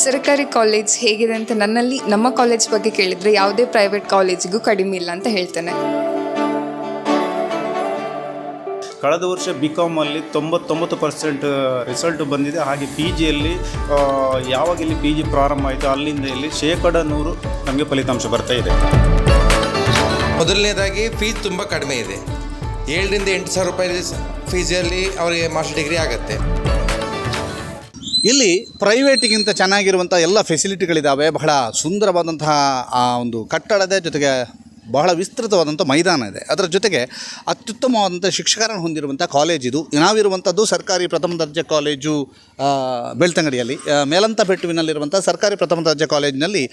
ಸರ್ಕಾರಿ ಕಾಲೇಜ್ ಹೇಗಿದೆ ಅಂತ ನನ್ನಲ್ಲಿ ನಮ್ಮ ಕಾಲೇಜ್ ಬಗ್ಗೆ ಕೇಳಿದರೆ ಯಾವುದೇ ಪ್ರೈವೇಟ್ ಕಾಲೇಜಿಗೂ ಕಡಿಮೆ ಇಲ್ಲ ಅಂತ ಹೇಳ್ತೇನೆ. ಕಳೆದ ವರ್ಷ ಬಿ ಕಾಮಲ್ಲಿ ತೊಂಬತ್ತೊಂಬತ್ತು ಪರ್ಸೆಂಟ್ ರಿಸಲ್ಟ್ ಬಂದಿದೆ. ಹಾಗೆ ಪಿ ಜಿಯಲ್ಲಿ ಯಾವಾಗ ಇಲ್ಲಿ ಪಿ ಜಿ ಪ್ರಾರಂಭ ಆಯಿತು ಅಲ್ಲಿಂದ ಇಲ್ಲಿ ಶೇಕಡ ನೂರು ನಮಗೆ ಫಲಿತಾಂಶ ಬರ್ತಾ ಇದೆ. ಮೊದಲನೇದಾಗಿ ಫೀಸ್ ತುಂಬ ಕಡಿಮೆ ಇದೆ. ಏಳರಿಂದ ಎಂಟು ಸಾವಿರ ರೂಪಾಯಿ ಫೀಸಲ್ಲಿ ಅವರಿಗೆ ಮಾಸ್ಟರ್ ಡಿಗ್ರಿ ಆಗುತ್ತೆ. ಇಲ್ಲಿ ಪ್ರೈವೇಟಿಗಿಂತ ಚೆನ್ನಾಗಿರುವಂಥ ಎಲ್ಲ ಫೆಸಿಲಿಟಿಗಳಿದ್ದಾವೆ ಬಹಳ ಸುಂದರವಾದಂತಹ ಆ ಒಂದು ಕಟ್ಟಡದ ಜೊತೆಗೆ ಬಹಳ ವಿಸ್ತೃತವಾದಂಥ ಮೈದಾನ ಇದೆ. ಅದರ ಜೊತೆಗೆ ಅತ್ಯುತ್ತಮವಾದಂಥ ಶಿಕ್ಷಕರನ್ನು ಹೊಂದಿರುವಂಥ ಕಾಲೇಜ್ ಇದು. ನಾವಿರುವಂಥದ್ದು ಸರ್ಕಾರಿ ಪ್ರಥಮ ದರ್ಜೆ ಕಾಲೇಜು ಬೆಳ್ತಂಗಡಿಯಲ್ಲಿ. ಮೇಲಂತ ಬೆಟ್ಟುವಿನಲ್ಲಿರುವಂಥ ಸರ್ಕಾರಿ ಪ್ರಥಮ ದರ್ಜೆ ಕಾಲೇಜಿನಲ್ಲಿ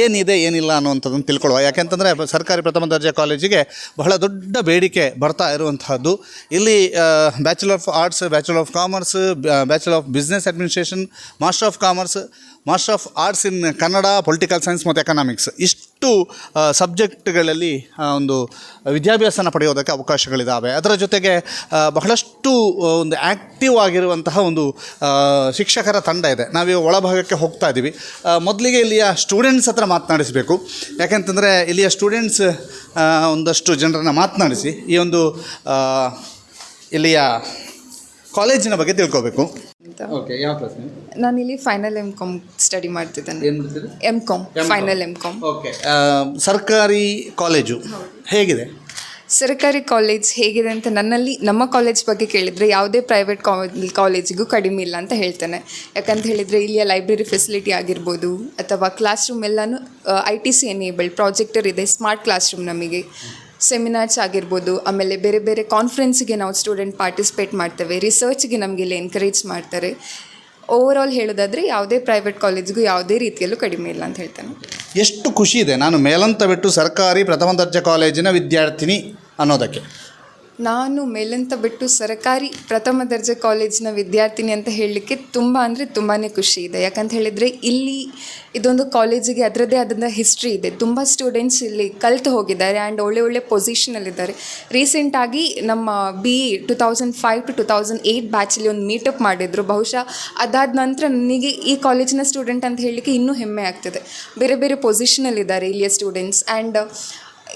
ಏನಿದೆ, ಏನಿಲ್ಲ ಅನ್ನುವಂಥದ್ದನ್ನು ತಿಳ್ಕೊಳ್ಳುವ. ಯಾಕೆಂತಂದರೆ ಸರ್ಕಾರಿ ಪ್ರಥಮ ದರ್ಜೆ ಕಾಲೇಜಿಗೆ ಬಹಳ ದೊಡ್ಡ ಬೇಡಿಕೆ ಬರ್ತಾ ಇರುವಂತಹದ್ದು ಇಲ್ಲಿ bachelor of arts bachelor of commerce bachelor of business administration master of commerce master of arts in Kannada political science ಮತ್ತು ಎಕನಾಮಿಕ್ಸ್ ಇಷ್ಟು ಸಬ್ಜೆಕ್ಟ್ಗಳಲ್ಲಿ ಒಂದು ವಿದ್ಯಾಭ್ಯಾಸನ ಪಡೆಯೋದಕ್ಕೆ ಅವಕಾಶಗಳಿದ್ದಾವೆ ಅದರ ಜೊತೆಗೆ ಬಹಳಷ್ಟು ಒಂದು ಆ್ಯಕ್ಟಿವ್ ಆಗಿರುವಂತಹ ಒಂದು ಶಿಕ್ಷಕರ ತಂಡ ಇದೆ. ನಾವೀಗ ಒಳಭಾಗಕ್ಕೆ ಹೋಗ್ತಾ ಇದ್ದೀವಿ ಮೊದಲಿಗೆ ಇಲ್ಲಿಯ ಸ್ಟೂಡೆಂಟ್ಸ್ ಹತ್ರ ಮಾತನಾಡಿಸಬೇಕು. ಯಾಕೆಂತಂದರೆ, ಇಲ್ಲಿಯ ಸ್ಟೂಡೆಂಟ್ಸ್ ಒಂದಷ್ಟು ಜನರನ್ನು ಮಾತನಾಡಿಸಿ, ಈ ಒಂದು ಇಲ್ಲಿಯ ಕಾಲೇಜಿನ ಬಗ್ಗೆ ತಿಳ್ಕೋಬೇಕು. ಓಕೆ ಯಾವ ಪ್ರಶ್ನೆ ನಾನಿಲ್ಲಿ ಫೈನಲ್ ಎಂ ಕಾಮ್ ಸ್ಟಡಿ ಮಾಡ್ತಿದ್ದೇನೆ. M M com final M com okay ಸರ್ಕಾರಿ ಕಾಲೇಜು ಹೇಗಿದೆ? ಸರ್ಕಾರಿ ಕಾಲೇಜ್ ಹೇಗಿದೆ ಅಂತ ನನ್ನಲ್ಲಿ ನಮ್ಮ ಕಾಲೇಜ್ ಬಗ್ಗೆ ಕೇಳಿದರೆ ಯಾವುದೇ ಪ್ರೈವೇಟ್ ಕಾಲೇಜಿಗೂ ಕಡಿಮೆ ಇಲ್ಲ ಅಂತ ಹೇಳ್ತೇನೆ. ಯಾಕಂತ ಹೇಳಿದರೆ ಇಲ್ಲಿಯ ಲೈಬ್ರರಿ ಫೆಸಿಲಿಟಿ ಆಗಿರ್ಬೋದು ಅಥವಾ ಕ್ಲಾಸ್ ರೂಮ್ ಎಲ್ಲನೂ I T C enabled projector ಇದೆ ಸ್ಮಾರ್ಟ್ ಕ್ಲಾಸ್ ರೂಮ್ ನಮಗೆ. ಸೆಮಿನಾರ್ಸ್ ಆಗಿರ್ಬೋದು, ಆಮೇಲೆ ಬೇರೆ ಬೇರೆ ಕಾನ್ಫರೆನ್ಸ್ಗೆ ನಾವು ಸ್ಟೂಡೆಂಟ್ ಪಾರ್ಟಿಸಿಪೇಟ್ ಮಾಡ್ತೇವೆ ರಿಸರ್ಚ್ಗೆ ನಮಗೆ ಇಲ್ಲಿ ಎನ್ಕರೇಜ್ ಮಾಡ್ತಾರೆ. ಓವರ್ ಆಲ್ ಹೇಳೋದಾದರೆ ಯಾವುದೇ ಪ್ರೈವೇಟ್ ಕಾಲೇಜ್ಗೂ ಯಾವುದೇ ರೀತಿಯಲ್ಲೂ ಕಡಿಮೆ ಇಲ್ಲ ಅಂತ ಹೇಳ್ತೇನೆ. ಎಷ್ಟು ಖುಷಿ ಇದೆ, ನಾನು ಮೇಲಂತ ಬಿಟ್ಟು ಸರ್ಕಾರಿ ಪ್ರಥಮ ದರ್ಜೆ ಕಾಲೇಜಿನ ವಿದ್ಯಾರ್ಥಿನಿ ಅನ್ನೋದಕ್ಕೆ. ನಾನು ಮೇಲಂತ ಬಿಟ್ಟು ಸರಕಾರಿ ಪ್ರಥಮ ದರ್ಜೆ ಕಾಲೇಜಿನ ವಿದ್ಯಾರ್ಥಿನಿ ಅಂತ ಹೇಳಲಿಕ್ಕೆ ತುಂಬ ಅಂದರೆ ತುಂಬಾ ಖುಷಿ ಇದೆ. ಯಾಕಂತ ಹೇಳಿದರೆ ಇಲ್ಲಿ ಇದೊಂದು ಕಾಲೇಜಿಗೆ ಅದರದ್ದೇ ಆದಂಥ ಹಿಸ್ಟ್ರಿ ಇದೆ. ತುಂಬ ಸ್ಟೂಡೆಂಟ್ಸ್ ಇಲ್ಲಿ ಕಲ್ತು ಹೋಗಿದ್ದಾರೆ ಆ್ಯಂಡ್ ಒಳ್ಳೆ ಒಳ್ಳೆ ಪೊಸಿಷನಲ್ಲಿದ್ದಾರೆ ರೀಸೆಂಟಾಗಿ ನಮ್ಮ B E two thousand five to two thousand eight ಬ್ಯಾಚಲ್ಲಿ ಒಂದು ಮೀಟಪ್ ಮಾಡಿದರು. ಬಹುಶಃ ಅದಾದ ನಂತರ ನನಗೆ ಈ ಕಾಲೇಜಿನ ಸ್ಟೂಡೆಂಟ್ ಅಂತ ಹೇಳಲಿಕ್ಕೆ ಇನ್ನೂ ಹೆಮ್ಮೆ ಆಗ್ತದೆ. ಬೇರೆ ಬೇರೆ ಪೊಸಿಷನಲ್ಲಿದ್ದಾರೆ ಇಲ್ಲಿಯ ಸ್ಟೂಡೆಂಟ್ಸ್ ಆ್ಯಂಡ್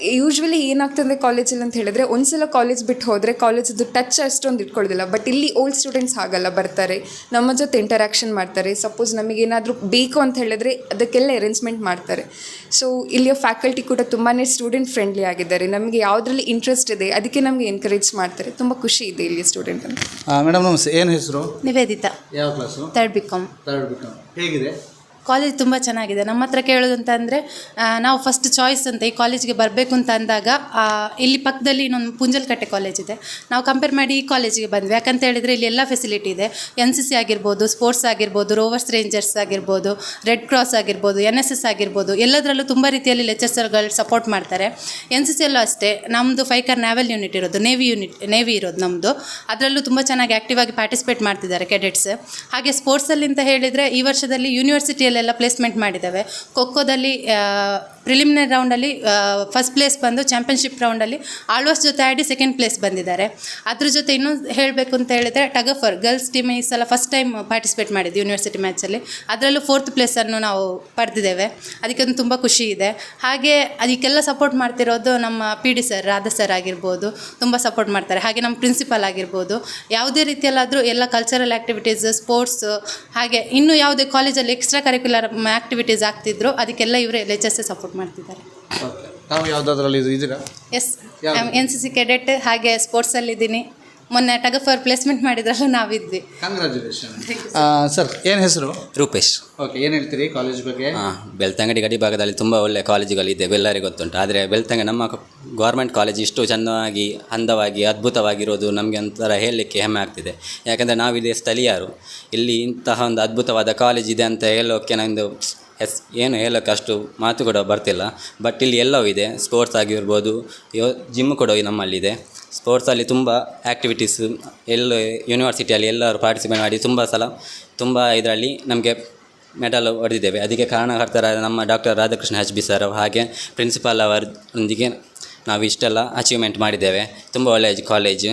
ಯೂಶ್ವಲಿ ಏನಾಗ್ತದೆ ಕಾಲೇಜಲ್ಲಿ ಅಂತ ಹೇಳಿದ್ರೆ ಒಂದ್ಸಲ ಕಾಲೇಜ್ ಬಿಟ್ಟು ಹೋದರೆ ಕಾಲೇಜದ್ದು ಟಚ್ ಅಷ್ಟೊಂದು ಇಟ್ಕೊಳ್ಳೋದಿಲ್ಲ. ಬಟ್ ಇಲ್ಲಿ ಓಲ್ಡ್ ಸ್ಟೂಡೆಂಟ್ಸ್ ಆಗಲ್ಲ ಬರ್ತಾರೆ. ನಮ್ಮ ಜೊತೆ ಇಂಟರಾಕ್ಷನ್ ಮಾಡ್ತಾರೆ. ಸಪೋಸ್ ನಮಗೇನಾದರೂ ಬೇಕು ಅಂತ ಹೇಳಿದ್ರೆ ಅದಕ್ಕೆಲ್ಲ ಅರೇಂಜ್ಮೆಂಟ್ ಮಾಡ್ತಾರೆ. ಸೊ ಇಲ್ಲಿಯ ಫ್ಯಾಕಲ್ಟಿ ಕೂಡ ತುಂಬಾ ಸ್ಟೂಡೆಂಟ್ ಫ್ರೆಂಡ್ಲಿ ಆಗಿದ್ದಾರೆ. ನಮಗೆ ಯಾವುದ್ರಲ್ಲಿ ಇಂಟ್ರೆಸ್ಟ್ ಇದೆ ಅದಕ್ಕೆ ನಮಗೆ ಎನ್ಕರೇಜ್ ಮಾಡ್ತಾರೆ. ತುಂಬ ಖುಷಿ ಇದೆ ಇಲ್ಲಿ ಸ್ಟೂಡೆಂಟ್ ಅಂತ. ಮೇಡಮ್ ನಮಸ್ತೆ. ಏನು ಹೆಸರು? ನಿವೇದಿತಾ. ಯಾವ class third B com third ಬಿಟ್ಟು ಹೇಗಿದೆ? ಕಾಲೇಜ್ ತುಂಬ ಚೆನ್ನಾಗಿದೆ. ನಮ್ಮ ಹತ್ರ ಕೇಳೋದು ಅಂತ ಅಂದರೆ ನಾವು ಫಸ್ಟ್ ಚಾಯ್ಸ್ ಅಂತ ಈ ಕಾಲೇಜಿಗೆ ಬರಬೇಕು ಅಂತ ಅಂದಾಗ ಇಲ್ಲಿ ಪಕ್ಕದಲ್ಲಿ ಇನ್ನೊಂದು ಪುಂಜಲ್ಕಟ್ಟೆ ಕಾಲೇಜ್ ಇದೆ. ನಾವು ಕಂಪೇರ್ ಮಾಡಿ ಈ ಕಾಲೇಜಿಗೆ ಬಂದ್ವಿ. ಯಾಕಂತ ಹೇಳಿದರೆ ಇಲ್ಲಿ ಎಲ್ಲ ಫೆಸಿಲಿಟಿ ಇದೆ. ಎನ್ ಸಿ ಸಿ ಆಗಿರ್ಬೋದು ಸ್ಪೋರ್ಟ್ಸ್ ಆಗಿರ್ಬೋದು ರೋವರ್ಸ್ ರೇಂಜರ್ಸ್ ಆಗಿರ್ಬೋದು ರೆಡ್ ಕ್ರಾಸ್ ಆಗಿರ್ಬೋದು ಎನ್ ಎಸ್ ಎಸ್ ಆಗಿರ್ಬೋದು, ಎಲ್ಲದರಲ್ಲೂ ತುಂಬ ರೀತಿಯಲ್ಲಿ ಲೆಕ್ಚರ್ಸರ್ಗಳು ಸಪೋರ್ಟ್ ಮಾಡ್ತಾರೆ. ಎನ್ ಸಿ ಸಿಯಲ್ಲೂ ಅಷ್ಟೇ ನಮ್ಮದು ಫೈಕರ್ ನ್ಯಾವಲ್ ಯೂನಿಟ್ ಇರೋದು ನೇವಿ ಯೂನಿಟ್ ನೇವಿ ಇರೋದು ನಮ್ಮದು ಅದರಲ್ಲೂ ತುಂಬ ಚೆನ್ನಾಗಿ ಆ್ಯಕ್ಟಿವ್ ಆಗಿ ಪಾರ್ಟಿಸಿಪೇಟ್ ಮಾಡ್ತಿದ್ದಾರೆ ಕೆಡೆಟ್ಸ್ ಹಾಗೆ ಸ್ಪೋರ್ಟ್ಸಲ್ಲಿ ಅಂತ ಹೇಳಿದರೆ, ಈ ವರ್ಷದಲ್ಲಿ ಯೂನಿವರ್ಸಿಟಿಯಲ್ಲೆಲ್ಲ ಪ್ಲೇಸ್ಮೆಂಟ್ ಮಾಡಿದ್ದಾವೆ. ಖೋಖೋದಲ್ಲಿ ಪ್ರಿಲಿಮಿನರಿ ರೌಂಡಲ್ಲಿ ಫಸ್ಟ್ ಪ್ಲೇಸ್ ಬಂದು ಚಾಂಪಿಯನ್ಶಿಪ್ ರೌಂಡಲ್ಲಿ ಆಳ್ವಾಸ್ ಜೊತೆ ಆಡಿ ಸೆಕೆಂಡ್ ಪ್ಲೇಸ್ ಬಂದಿದ್ದಾರೆ. ಅದ್ರ ಜೊತೆ ಇನ್ನೂ ಹೇಳಬೇಕು ಅಂತ ಹೇಳಿದರೆ ಟಗಫರ್ ಗರ್ಲ್ಸ್ ಟೀಮ್ ಈ ಸಲ ಫಸ್ಟ್ ಟೈಮ್ ಪಾರ್ಟಿಸಿಪೇಟ್ ಮಾಡಿದ್ದು ಯೂನಿವರ್ಸಿಟಿ ಮ್ಯಾಚಲ್ಲಿ ಅದರಲ್ಲೂ ಫೋರ್ತ್ ಪ್ಲೇಸನ್ನು ನಾವು ಪಡೆದಿದ್ದೇವೆ. ಅದಕ್ಕೊಂದು ತುಂಬ ಖುಷಿ ಇದೆ. ಹಾಗೆ ಅದಕ್ಕೆಲ್ಲ ಸಪೋರ್ಟ್ ಮಾಡ್ತಿರೋದು ನಮ್ಮ P D sir Radha sir ಆಗಿರ್ಬೋದು. ತುಂಬ ಸಪೋರ್ಟ್ ಮಾಡ್ತಾರೆ. ಹಾಗೆ ನಮ್ಮ ಪ್ರಿನ್ಸಿಪಲ್ ಆಗಿರ್ಬೋದು. ಯಾವುದೇ ರೀತಿಯಲ್ಲಾದರೂ ಎಲ್ಲ ಕಲ್ಚರಲ್ ಆ್ಯಕ್ಟಿವಿಟೀಸ್ ಸ್ಪೋರ್ಟ್ಸ್ ಹಾಗೆ ಇನ್ನೂ ಯಾವುದೇ ಕಾಲೇಜಲ್ಲಿ ಎಕ್ಸ್ಟ್ರಾ ಕರಿಕ್ಯುಲರ್ ಆ್ಯಕ್ಟಿವಿಟೀಸ್ ಆಗ್ತಿದ್ರು ಅದಕ್ಕೆಲ್ಲ ಇವರೇ ಎಸ್ ಸಪೋರ್ಟ್ ಮಾಡ್ತಿದ್ದಾರೆ. ಯಾವುದಾದ್ರಲ್ಲಿ ಇದ್ದೀರಾ S N C C cadet ಹಾಗೆ ಸ್ಪೋರ್ಟ್ಸಲ್ಲಿದ್ದೀನಿ ಮೊನ್ನೆ ಟಗಫರ್ ಪ್ಲೇಸ್ಮೆಂಟ್ ಮಾಡಿದ್ರಲ್ಲ ನಾವಿದ್ವಿ. ಕಂಗ್ರ್ಯಾಚುಲೇಷನ್ ಸರ್ ಏನು ಹೆಸರು? ರೂಪೇಶ್. ಓಕೆ ಏನು ಹೇಳ್ತೀರಿ ಕಾಲೇಜ್ ಬಗ್ಗೆ? ಹಾಂ ಬೆಳ್ತಂಗಡಿ ಗಡಿ ಭಾಗದಲ್ಲಿ ತುಂಬ ಒಳ್ಳೆ ಕಾಲೇಜುಗಳಿದೆ ಎಲ್ಲರಿಗೂ ಗೊತ್ತುಂಟು. ಆದರೆ ಬೆಳ್ತಂಗಡಿ ನಮ್ಮ ಗೌರ್ಮೆಂಟ್ ಕಾಲೇಜ್ ಇಷ್ಟು ಚೆನ್ನಾಗಿ ಅಂದವಾಗಿ ಅದ್ಭುತವಾಗಿರೋದು ನಮಗೆ ಒಂಥರ ಹೇಳಲಿಕ್ಕೆ ಹೆಮ್ಮೆ ಆಗ್ತಿದೆ. ಯಾಕಂದರೆ ನಾವಿಲ್ಲಿ ಸ್ಥಳೀಯರು. ಇಲ್ಲಿ ಇಂತಹ ಒಂದು ಅದ್ಭುತವಾದ ಕಾಲೇಜ್ ಇದೆ ಅಂತ ಹೇಳೋಕ್ಕೆ ನಮ್ಮದು ಎಸ್, ಏನು ಹೇಳೋಕ್ಕೆ ಅಷ್ಟು ಮಾತು ಕೂಡ ಬರ್ತಿಲ್ಲ. ಬಟ್ ಇಲ್ಲಿ ಎಲ್ಲವೂ ಇದೆ. ಸ್ಪೋರ್ಟ್ಸ್ ಆಗಿರ್ಬೋದು, ಯೋ ಜಿಮ್ ಕೂಡ ನಮ್ಮಲ್ಲಿದೆ. ಸ್ಪೋರ್ಟ್ಸಲ್ಲಿ ತುಂಬ ಆ್ಯಕ್ಟಿವಿಟೀಸ್ ಎಲ್ಲ ಯೂನಿವರ್ಸಿಟಿಯಲ್ಲಿ ಎಲ್ಲರೂ ಪಾರ್ಟಿಸಿಪೇಟ್ ಮಾಡಿ ತುಂಬ ಸಲ, ತುಂಬ ಇದರಲ್ಲಿ ನಮಗೆ ಮೆಡಲ್ ಹೊಡೆದಿದ್ದೇವೆ. ಅದಕ್ಕೆ ಕಾರಣಕರ್ತರಾದ ನಮ್ಮ doctor Radhakrishna H B sir ಹಾಗೆ ಪ್ರಿನ್ಸಿಪಾಲ್ ಅವರೊಂದಿಗೆ ನಾವು ಇಷ್ಟೆಲ್ಲ ಅಚೀವ್ಮೆಂಟ್ ಮಾಡಿದ್ದೇವೆ. ತುಂಬ ಒಳ್ಳೆಯ ಕಾಲೇಜ್